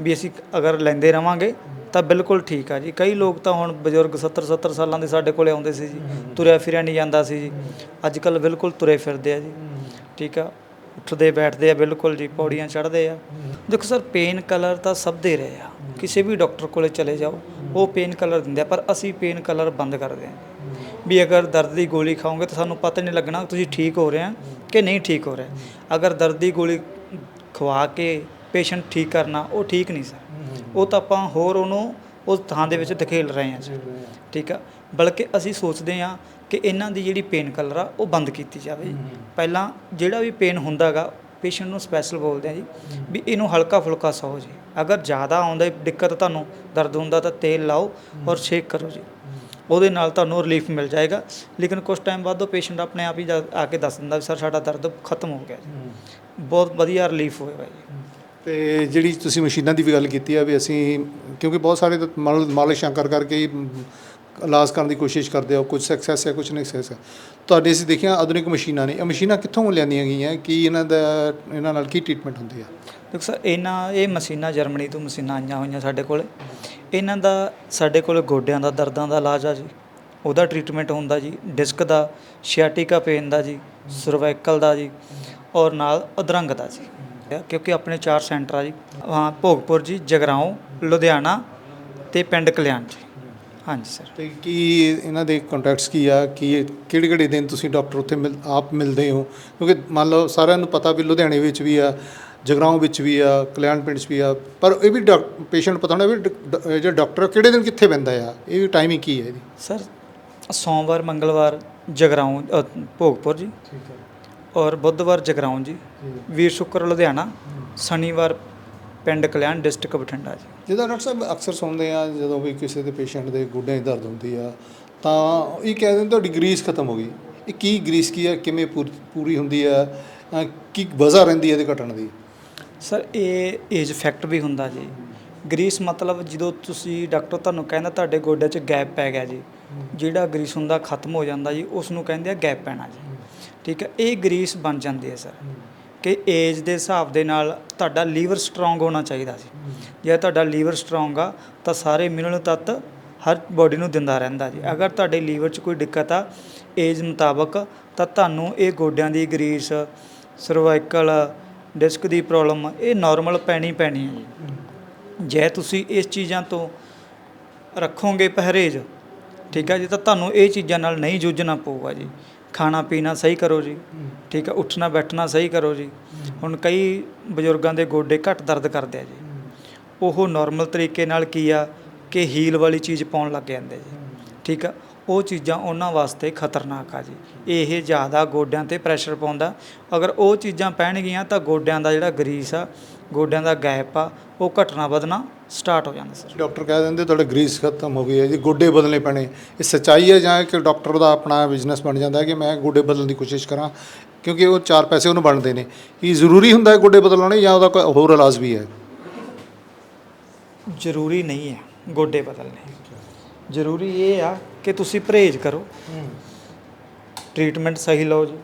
ਵੀ ਅਸੀਂ ਅਗਰ ਲੈਂਦੇ ਰਵਾਂਗੇ ਤਾਂ ਬਿਲਕੁਲ ਠੀਕ ਆ ਜੀ। ਕਈ ਲੋਕ ਤਾਂ ਹੁਣ ਬਜ਼ੁਰਗ 70 70 ਸਾਲਾਂ ਦੇ ਸਾਡੇ ਕੋਲੇ ਆਉਂਦੇ ਸੀ ਜੀ। ਤੁਰਿਆ ਫਿਰਿਆ ਨਹੀਂ ਜਾਂਦਾ ਸੀ ਜੀ। ਅੱਜ ਕੱਲ ਬਿਲਕੁਲ ਤੁਰੇ ਫਿਰਦੇ ਆ ਜੀ। ਠੀਕ ਆ। ਉੱਠਦੇ, ਬੈਠਦੇ ਆ ਬਿਲਕੁਲ ਜੀ। ਪੌੜੀਆਂ ਚੜ੍ਹਦੇ ਆ। ਦੇਖੋ ਸਰ ਪੇਨ ਕਲਰ ਤਾਂ ਸਭ ਦੇ ਰਹੇ ਆ। ਕਿਸੇ ਵੀ ਡਾਕਟਰ ਕੋਲੇ ਚਲੇ ਜਾਓ, ਉਹ ਪੇਨ ਕਲਰ ਦਿੰਦੇ ਆ। ਪਰ ਅਸੀਂ ਪੇਨ ਕਲਰ ਬੰਦ ਕਰਦੇ ਆ ਵੀ ਅਗਰ ਦਰਦ ਦੀ ਗੋਲੀ ਖਾਓਗੇ ਤਾਂ ਸਾਨੂੰ ਪਤਾ ਨਹੀਂ ਲੱਗਣਾ ਤੁਸੀਂ ਠੀਕ ਹੋ ਰਹੇ ਆ ਕਿ ਨਹੀਂ ਠੀਕ ਹੋ ਰਹੇ। ਅਗਰ ਦਰਦ ਦੀ ਗੋਲੀ ਖਵਾ ਕੇ ਪੇਸ਼ੈਂਟ ਠੀਕ ਕਰਨਾ, ਉਹ ਠੀਕ ਨਹੀਂ ਸਰ। ਉਹ ਤਾਂ ਆਪਾਂ ਹੋਰ ਉਹਨੂੰ ਉਸ ਥਾਂ ਦੇ ਵਿੱਚ ਧਕੇਲ ਰਹੇ ਹਾਂ ਜੀ। ਠੀਕ ਆ। ਬਲਕਿ ਅਸੀਂ ਸੋਚਦੇ ਹਾਂ ਕਿ ਇਹਨਾਂ ਦੀ ਜਿਹੜੀ ਪੇਨ ਕਲਰ ਆ ਉਹ ਬੰਦ ਕੀਤੀ ਜਾਵੇ। ਪਹਿਲਾਂ ਜਿਹੜਾ ਵੀ ਪੇਨ ਹੁੰਦਾਗਾ ਪੇਸ਼ੈਂਟ ਨੂੰ ਸਪੈਸ਼ਲ ਬੋਲਦੇ ਆ ਜੀ ਵੀ ਇਹਨੂੰ ਹਲਕਾ ਫੁਲਕਾ ਸੌ ਜੀ। ਅਗਰ ਜ਼ਿਆਦਾ ਆਉਂਦਾ ਦਿੱਕਤ ਤੁਹਾਨੂੰ ਦਰਦ ਹੁੰਦਾ ਤਾਂ ਤੇਲ ਲਾਓ ਔਰ ਸ਼ੇਕ ਕਰੋ ਜੀ। ਉਹਦੇ ਨਾਲ ਤੁਹਾਨੂੰ ਰਿਲੀਫ ਮਿਲ ਜਾਏਗਾ। ਲੇਕਿਨ ਕੁਝ ਟਾਈਮ ਬਾਅਦ ਉਹ ਪੇਸ਼ੈਂਟ ਆਪਣੇ ਆਪ ਹੀ ਆ ਕੇ ਦੱਸ ਦਿੰਦਾ ਵੀ ਸਰ ਸਾਡਾ ਦਰਦ ਖਤਮ ਹੋ ਗਿਆ ਜੀ। ਬਹੁਤ ਵਧੀਆ ਰਿਲੀਫ ਹੋਏਗਾ ਜੀ। ਤੇ ਜਿਹੜੀ ਤੁਸੀਂ ਮਸ਼ੀਨਾਂ ਦੀ ਵੀ ਗੱਲ ਕੀਤੀ ਆ ਵੀ ਅਸੀਂ, ਕਿਉਂਕਿ ਬਹੁਤ ਸਾਰੇ ਤਾਂ ਮਾਲ- ਮਾਲਿਸ਼ਾਂ ਕਰ ਕਰਕੇ ਹੀ ਇਲਾਜ ਕਰਨ ਦੀ ਕੋਸ਼ਿਸ਼ ਕਰਦੇ ਆ ਕੁਝ ਸਕਸੈਸ ਹੈ ਕੁਝ ਨਹੀਂ ਸਕਸੈਸ ਹੈ। ਤੁਹਾਡੇ ਅਸੀਂ ਦੇਖਿਆ ਆਧੁਨਿਕ ਮਸ਼ੀਨਾਂ ਨੇ, ਇਹ ਮਸ਼ੀਨਾਂ ਕਿੱਥੋਂ ਲਿਆਂਦੀਆਂ ਗਈਆਂ, ਕੀ ਇਹਨਾਂ ਦਾ, ਇਹਨਾਂ ਨਾਲ ਕੀ ਟ੍ਰੀਟਮੈਂਟ ਹੁੰਦੀ ਆ? ਦੇਖੋ ਸਰ, ਇਹਨਾਂ, ਇਹ ਮਸ਼ੀਨਾਂ ਜਰਮਨੀ ਤੋਂ ਮਸ਼ੀਨਾਂ ਆਈਆਂ ਹੋਈਆਂ ਸਾਡੇ ਕੋਲ। ਇਹਨਾਂ ਦਾ, ਸਾਡੇ ਕੋਲ ਗੋਡਿਆਂ ਦਾ, ਦਰਦਾਂ ਦਾ ਇਲਾਜ ਆ ਜੀ। ਉਹਦਾ ਟ੍ਰੀਟਮੈਂਟ ਹੁੰਦਾ ਜੀ ਡਿਸਕ ਦਾ ਸ਼ਿਆਟਿਕਾ ਪੇਨ ਦਾ ਜੀ ਸਰਵਾਈਕਲ ਦਾ ਜੀ, ਔਰ ਨਾਲ ਅਧਰੰਗ ਦਾ ਜੀ। ਕਿਉਂਕਿ ਆਪਣੇ ਚਾਰ ਸੈਂਟਰ ਆ ਜੀ। ਹਾਂ ਭੋਗਪੁਰ ਜੀ ਜਗਰਾਉਂ ਲੁਧਿਆਣਾ ਤੇ ਪਿੰਡ ਕਲਿਆਣ ਜੀ। ਹਾਂਜੀ ਸਰ। ਤੇ ਕੀ ਇਹਨਾਂ ਦੇ ਕੰਟੈਕਟਸ ਕੀ ਆ? ਕੀ ਕਿਹੜੇ ਕਿਹੜੇ ਦਿਨ ਤੁਸੀਂ ਡਾਕਟਰ ਉੱਥੇ ਮਿਲ ਆਪ ਮਿਲਦੇ ਹੋ? ਕਿਉਂਕਿ ਮੰਨ ਲਓ ਸਾਰਿਆਂ ਨੂੰ ਪਤਾ ਵੀ ਲੁਧਿਆਣੇ ਵਿੱਚ ਵੀ ਆ ਜਗਰਾਉਂ ਵਿੱਚ ਵੀ ਆ ਕਲਿਆਣ ਪਿੰਡ 'ਚ ਵੀ ਆ। ਪਰ ਇਹ ਵੀ ਪੇਸ਼ੈਂਟ ਪਤਾ ਹੋਣਾ ਵੀ ਜਿਹੜਾ ਡਾਕਟਰ ਕਿਹੜੇ ਦਿਨ ਕਿੱਥੇ ਪੈਂਦਾ ਆ? ਇਹ ਵੀ ਟਾਈਮਿੰਗ ਕੀ ਹੈ ਇਹਦੀ? ਸਰ ਸੋਮਵਾਰ ਮੰਗਲਵਾਰ ਜਗਰਾਉਂ ਭੋਗਪੁਰ ਜੀ। ਠੀਕ ਹੈ ਔਰ ਬੁੱਧਵਾਰ ਜਗਰਾਉਂ ਜੀ ਵੀਰ ਸ਼ੁੱਕਰ ਲੁਧਿਆਣਾ ਸ਼ਨੀਵਾਰ ਪਿੰਡ ਕਲਿਆਣ ਡਿਸਟ੍ਰਿਕਟ ਬਠਿੰਡਾ ਜੀ। ਜਿਹਦਾ ਡਾਕਟਰ ਸਾਹਿਬ ਅਕਸਰ ਸੁਣਦੇ ਆ ਜਦੋਂ ਵੀ ਕਿਸੇ ਦੇ ਪੇਸ਼ੈਂਟ ਦੇ ਗੁੱਡਿਆਂ 'ਚ ਦਰਦ ਹੁੰਦੀ ਆ ਤਾਂ ਇਹ ਕਹਿ ਦਿੰਦੇ ਤੁਹਾਡੀ ਗਰੀਸ ਖਤਮ ਹੋ ਗਈ। ਇਹ ਕੀ ਗਰੀਸ ਕੀ ਆ ਕਿਵੇਂ ਪੂਰ- ਹੁੰਦੀ ਆ ਕੀ ਵਜ੍ਹਾ ਰਹਿੰਦੀ ਹੈ ਇਹਦੇ ਘਟਣ ਦੀ? ਸਰ ਇਹ ਏਜ ਫੈਕਟ ਵੀ ਹੁੰਦਾ ਜੀ। ਗਰੀਸ ਮਤਲਬ ਜਦੋਂ ਤੁਸੀਂ ਡਾਕਟਰ ਤੁਹਾਨੂੰ ਕਹਿੰਦਾ ਤੁਹਾਡੇ ਗੋਡੇ 'ਚ ਗੈਪ ਪੈ ਗਿਆ ਜੀ ਜਿਹੜਾ ਗਰੀਸ ਹੁੰਦਾ ਖਤਮ ਹੋ ਜਾਂਦਾ ਜੀ ਉਸ ਨੂੰ ਕਹਿੰਦੇ ਆ ਗੈਪ ਪੈਣਾ ਜੀ। ਠੀਕ ਹੈ, ਇਹ ਗਰੀਸ ਬਣ ਜਾਂਦੀ ਹੈ ਸਰ। ਕਿ ਏਜ ਦੇ ਹਿਸਾਬ ਦੇ ਨਾਲ ਤੁਹਾਡਾ ਲੀਵਰ ਸਟਰੋਂਗ ਹੋਣਾ ਚਾਹੀਦਾ ਸੀ। ਜੇ ਤੁਹਾਡਾ ਲੀਵਰ ਸਟਰੋਂਗ ਆ, ਤਾਂ ਸਾਰੇ ਮਿਨਰਲ ਤੱਤ ਹਰ ਬੋਡੀ ਨੂੰ ਦਿੰਦਾ ਰਹਿੰਦਾ ਜੀ। ਅਗਰ ਤੁਹਾਡੇ ਲੀਵਰ 'ਚ ਕੋਈ ਦਿੱਕਤ ਆ, ਏਜ ਮੁਤਾਬਕ, ਤਾਂ ਤੁਹਾਨੂੰ ਇਹ ਗੋਡਿਆਂ ਦੀ ਗਰੀਸ ਸਰਵਾਈਕਲ ਡਿਸਕ ਦੀ ਪ੍ਰੋਬਲਮ ਇਹ ਨਾਰਮਲ ਪੈਣੀ ਪੈਣੀ ਹੈ ਜੀ। ਜੇ ਤੁਸੀਂ ਇਸ ਚੀਜ਼ਾਂ ਤੋਂ ਰੱਖੋਗੇ ਪਰਹੇਜ਼, ਠੀਕ ਹੈ ਜੀ, ਤਾਂ ਤੁਹਾਨੂੰ ਇਹ ਚੀਜ਼ਾਂ ਨਾਲ ਨਹੀਂ ਜੂਝਣਾ ਪਊਗਾ ਜੀ। ਖਾਣਾ ਪੀਣਾ ਸਹੀ ਕਰੋ ਜੀ। ਠੀਕ ਹੈ ਉੱਠਣਾ ਬੈਠਣਾ ਸਹੀ ਕਰੋ ਜੀ। ਹੁਣ ਕਈ ਬਜ਼ੁਰਗਾਂ ਦੇ ਗੋਡੇ ਘੱਟ ਦਰਦ ਕਰਦੇ ਆ ਜੀ। ਉਹ ਨਾਰਮਲ ਤਰੀਕੇ ਨਾਲ ਕੀ ਆ ਕਿ ਹੀਲ ਵਾਲੀ ਚੀਜ਼ ਪਾਉਣ ਲੱਗ ਜਾਂਦੇ ਜੀ। ਠੀਕ ਆ ਉਹ ਚੀਜ਼ਾਂ ਉਹਨਾਂ ਵਾਸਤੇ ਖਤਰਨਾਕ ਆ ਜੀ। ਇਹ ਜ਼ਿਆਦਾ ਗੋਡਿਆਂ ਤੇ ਪ੍ਰੈਸ਼ਰ ਪਾਉਂਦਾ। ਅਗਰ ਉਹ ਚੀਜ਼ਾਂ ਪੈਣਗੀਆਂ ਤਾਂ ਗੋਡਿਆਂ ਦਾ ਜਿਹੜਾ ਗਰੀਸ ਆ ਗੋਡਿਆਂ ਦਾ ਗੈਪ ਆ ਉਹ ਘਟਣਾ ਵਧਣਾ ਸਟਾਰਟ ਹੋ ਜਾਂਦਾ ਸਰ। ਡਾਕਟਰ ਕਹਿ ਦਿੰਦੇ ਤੁਹਾਡਾ ਗਰੀਸ ਖਤਮ ਹੋ ਗਈ ਹੈ ਜੀ ਗੋਡੇ ਬਦਲਣੇ ਪੈਣੇ। ਇਹ ਸੱਚਾਈ ਹੈ ਜਾਂ ਕਿ ਡਾਕਟਰ ਦਾ ਆਪਣਾ ਬਿਜ਼ਨਸ ਬਣ ਜਾਂਦਾ ਹੈ ਕਿ ਮੈਂ ਗੋਡੇ ਬਦਲਣ ਦੀ ਕੋਸ਼ਿਸ਼ ਕਰਾਂ? ਕਿਉਂਕਿ ਉਹ ਚਾਰ ਪੈਸੇ ਉਹਨੂੰ ਬਣਦੇ ਨੇ। ਕੀ ਜ਼ਰੂਰੀ ਹੁੰਦਾ ਹੈ ਗੋਡੇ ਬਦਲਾਉਣੇ ਜਾਂ ਉਹਦਾ ਕੋਈ ਹੋਰ ਇਲਾਜ ਵੀ ਹੈ? ਜ਼ਰੂਰੀ ਨਹੀਂ ਹੈ ਗੋਡੇ ਬਦਲਣੇ। ਜ਼ਰੂਰੀ ਇਹ ਆ ਕਿ ਤੁਸੀਂ ਪਰਹੇਜ਼ ਕਰੋ। ਟ੍ਰੀਟਮੈਂਟ ਸਹੀ ਲਓ ਜੀ।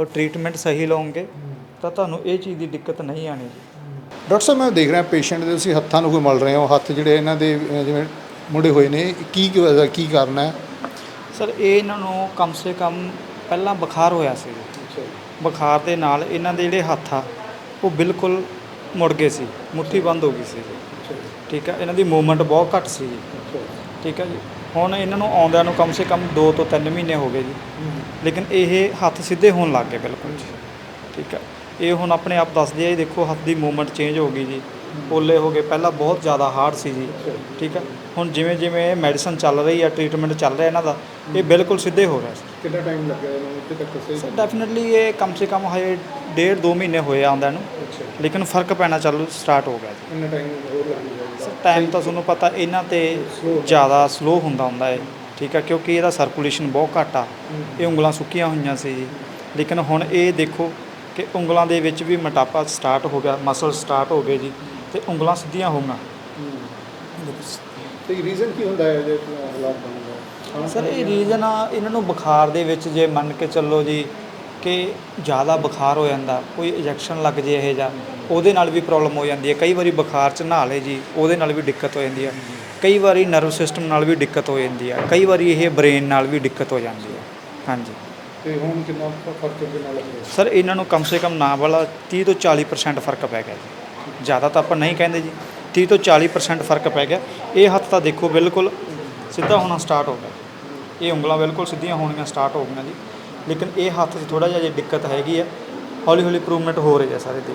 ਔਰ ਟ੍ਰੀਟਮੈਂਟ ਸਹੀ ਲਓਗੇ। ਤਾਂ ਤੁਹਾਨੂੰ ਇਹ ਚੀਜ਼ ਦੀ ਦਿੱਕਤ ਨਹੀਂ ਆਣੀ ਜੀ। ਡਾਕਟਰ ਸਾਹਿਬ ਮੈਂ ਦੇਖ ਰਿਹਾ ਪੇਸ਼ੈਂਟ ਦੇ ਤੁਸੀਂ ਹੱਥਾਂ ਨੂੰ ਕੋਈ ਮਲ ਰਹੇ ਹੋ ਹੱਥ ਜਿਹੜੇ ਇਹਨਾਂ ਦੇ ਅਹ, ਜਿਵੇਂ ਮੁੜੇ ਹੋਏ ਨੇ ਕੀ ਕੀ ਕਾਰਨ ਹੈ? ਸਰ ਇਹ ਇਹਨਾਂ ਨੂੰ ਕਮ ਸੇ ਕਮ ਪਹਿਲਾਂ ਬੁਖਾਰ ਹੋਇਆ ਸੀ। ਜੀ। ਬੁਖਾਰ ਦੇ ਨਾਲ ਇਹਨਾਂ ਦੇ ਜਿਹੜੇ ਹੱਥ ਆ ਉਹ ਬਿਲਕੁਲ ਮੁੜ ਗਏ ਸੀ ਮੁੱਠੀ ਬੰਦ ਹੋ ਗਈ ਸੀ ਜੀ। ਠੀਕ ਹੈ ਇਹਨਾਂ ਦੀ ਮੂਵਮੈਂਟ ਬਹੁਤ ਘੱਟ ਸੀ ਜੀ। ਠੀਕ ਹੈ ਜੀ। ਹੁਣ ਇਹਨਾਂ ਨੂੰ ਆਉਂਦਿਆਂ ਨੂੰ ਕਮ ਸੇ ਕਮ 2 ਤੋਂ 3 ਮਹੀਨੇ ਹੋ ਗਏ ਜੀ। ਲੇਕਿਨ ਇਹ ਹੱਥ ਸਿੱਧੇ ਹੋਣ ਲੱਗ ਗਏ ਬਿਲਕੁਲ ਜੀ। ਠੀਕ ਹੈ ਇਹ ਹੁਣ ਆਪਣੇ ਆਪ ਦੱਸਦੇ ਆ ਇਹ ਦੇਖੋ ਹੱਥ ਦੀ ਮੂਵਮੈਂਟ ਚੇਂਜ ਹੋ ਗਈ ਜੀ। ਪੋਲੇ ਹੋ ਗਏ ਪਹਿਲਾਂ ਬਹੁਤ ਜ਼ਿਆਦਾ ਹਾਰਡ ਸੀ ਜੀ ਠੀਕ ਹੈ ਹੁਣ ਜਿਵੇਂ ਜਿਵੇਂ ਮੈਡੀਸਨ ਚੱਲ ਰਹੀ ਆ ਟ੍ਰੀਟਮੈਂਟ ਚੱਲ ਰਿਹਾ ਇਹਨਾਂ ਦਾ ਇਹ ਬਿਲਕੁਲ ਸਿੱਧੇ ਹੋ ਰਿਹਾ। ਕਿੰਨਾ ਟਾਈਮ ਲੱਗਿਆ ਇਹਨੂੰ? ਇੱਥੇ ਤੱਕ ਸਹੀ ਸਰ ਡੈਫੀਨਿਟਲੀ ਇਹ ਕਮ ਸੇ ਕਮ ਹਜੇ ਡੇਢ ਦੋ ਮਹੀਨੇ ਹੋਏ ਆਉਂਦਿਆਂ ਨੂੰ ਲੇਕਿਨ ਫ਼ਰਕ ਪੈਣਾ ਚਾਲੂ ਸਟਾਰਟ ਹੋ ਗਿਆ ਜੀ। ਕਿੰਨਾ ਟਾਈਮ ਹੋਰ ਲੱਗੇਗਾ ਸਰ ਟਾਈਮ ਤਾਂ ਤੁਹਾਨੂੰ ਪਤਾ ਇਹਨਾਂ ਤੇ ਜ਼ਿਆਦਾ ਸਲੋ ਹੁੰਦਾ ਹੁੰਦਾ ਹੈ ਠੀਕ ਹੈ ਕਿਉਂਕਿ ਇਹਦਾ ਸਰਕੂਲੇਸ਼ਨ ਬਹੁਤ ਘੱਟ ਆ। ਇਹ ਉਂਗਲਾਂ ਸੁੱਕੀਆਂ ਹੋਈਆਂ ਸੀ ਜੀ। ਲੇਕਿਨ ਹੁਣ ਇਹ ਦੇਖੋ ਕਿ ਉਂਗਲਾਂ ਦੇ ਵਿੱਚ ਵੀ ਮੋਟਾਪਾ ਸਟਾਰਟ ਹੋ ਗਿਆ ਮਸਲ ਸਟਾਰਟ ਹੋ ਗਏ ਜੀ ਤੇ ਉਂਗਲਾਂ ਸਿੱਧੀਆਂ ਹੋ ਗਈਆਂ ਤੇ ਰੀਜ਼ਨ ਕੀ ਹੁੰਦਾ ਹੈ ਇਹਦੇ ਹਾਲਾਤ ਬਣਨ ਦਾ ਸਰ ਇਹ ਰੀਜ਼ਨ ਆ ਇਹਨਾਂ ਨੂੰ ਬੁਖਾਰ ਦੇ ਵਿੱਚ ਜੇ ਮੰਨ ਕੇ ਚੱਲੋ ਜੀ ਕਿ ਜ਼ਿਆਦਾ ਬੁਖਾਰ ਹੋ ਜਾਂਦਾ ਕੋਈ ਇੰਜੈਕਸ਼ਨ ਲੱਗ ਜੇ ਇਹ ਜਾਂ ਉਹਦੇ ਨਾਲ ਵੀ ਪ੍ਰੋਬਲਮ ਹੋ ਜਾਂਦੀ ਹੈ। ਕਈ ਵਾਰੀ ਬੁਖਾਰ ਚ ਨਹਾ ਲੇ ਜੀ ਉਹਦੇ ਨਾਲ ਵੀ ਦਿੱਕਤ ਹੋ ਜਾਂਦੀ ਹੈ। ਕਈ ਵਾਰੀ ਨਰਵ ਸਿਸਟਮ ਨਾਲ ਵੀ ਦਿੱਕਤ ਹੋ ਜਾਂਦੀ ਹੈ। ਕਈ ਵਾਰੀ ਇਹ ਬ੍ਰੇਨ ਨਾਲ ਵੀ ਦਿੱਕਤ ਹੋ ਜਾਂਦੀ ਹੈ। ਹਾਂਜੀ। ਤੇ ਹੁਣ ਕਿੰਨਾ ਫ਼ਰਕ ਕਿੰਨਾ ਲੱਗਦਾ ਸਰ, ਇਹਨਾਂ ਨੂੰ ਕਮ ਸੇ ਕਮ ਨਾ ਵਾਲਾ 30 ਤੋਂ 40% ਫ਼ਰਕ ਪੈ ਗਿਆ ਜੀ। ਜ਼ਿਆਦਾ ਤਾਂ ਆਪਾਂ ਨਹੀਂ ਕਹਿੰਦੇ ਜੀ। 30 ਤੋਂ 40% ਫ਼ਰਕ ਪੈ ਗਿਆ। ਇਹ ਹੱਥ ਤਾਂ ਦੇਖੋ ਬਿਲਕੁਲ ਸਿੱਧਾ ਹੋਣਾ ਸਟਾਰਟ ਹੋ ਗਿਆ। ਇਹ ਉਂਗਲਾਂ ਬਿਲਕੁਲ ਸਿੱਧੀਆਂ ਹੋਣੀਆਂ ਸਟਾਰਟ ਹੋ ਗਈਆਂ ਜੀ। ਲੇਕਿਨ ਇਹ ਹੱਥ 'ਚ ਥੋੜਾ ਜਿਹਾ ਜੇ ਦਿੱਕਤ ਹੈਗੀ ਆ ਹੌਲੀ ਹੌਲੀ ਇੰਪਰੂਵਮੈਂਟ ਹੋ ਰਹੀ ਹੈ ਸਾਰੇ ਦੀ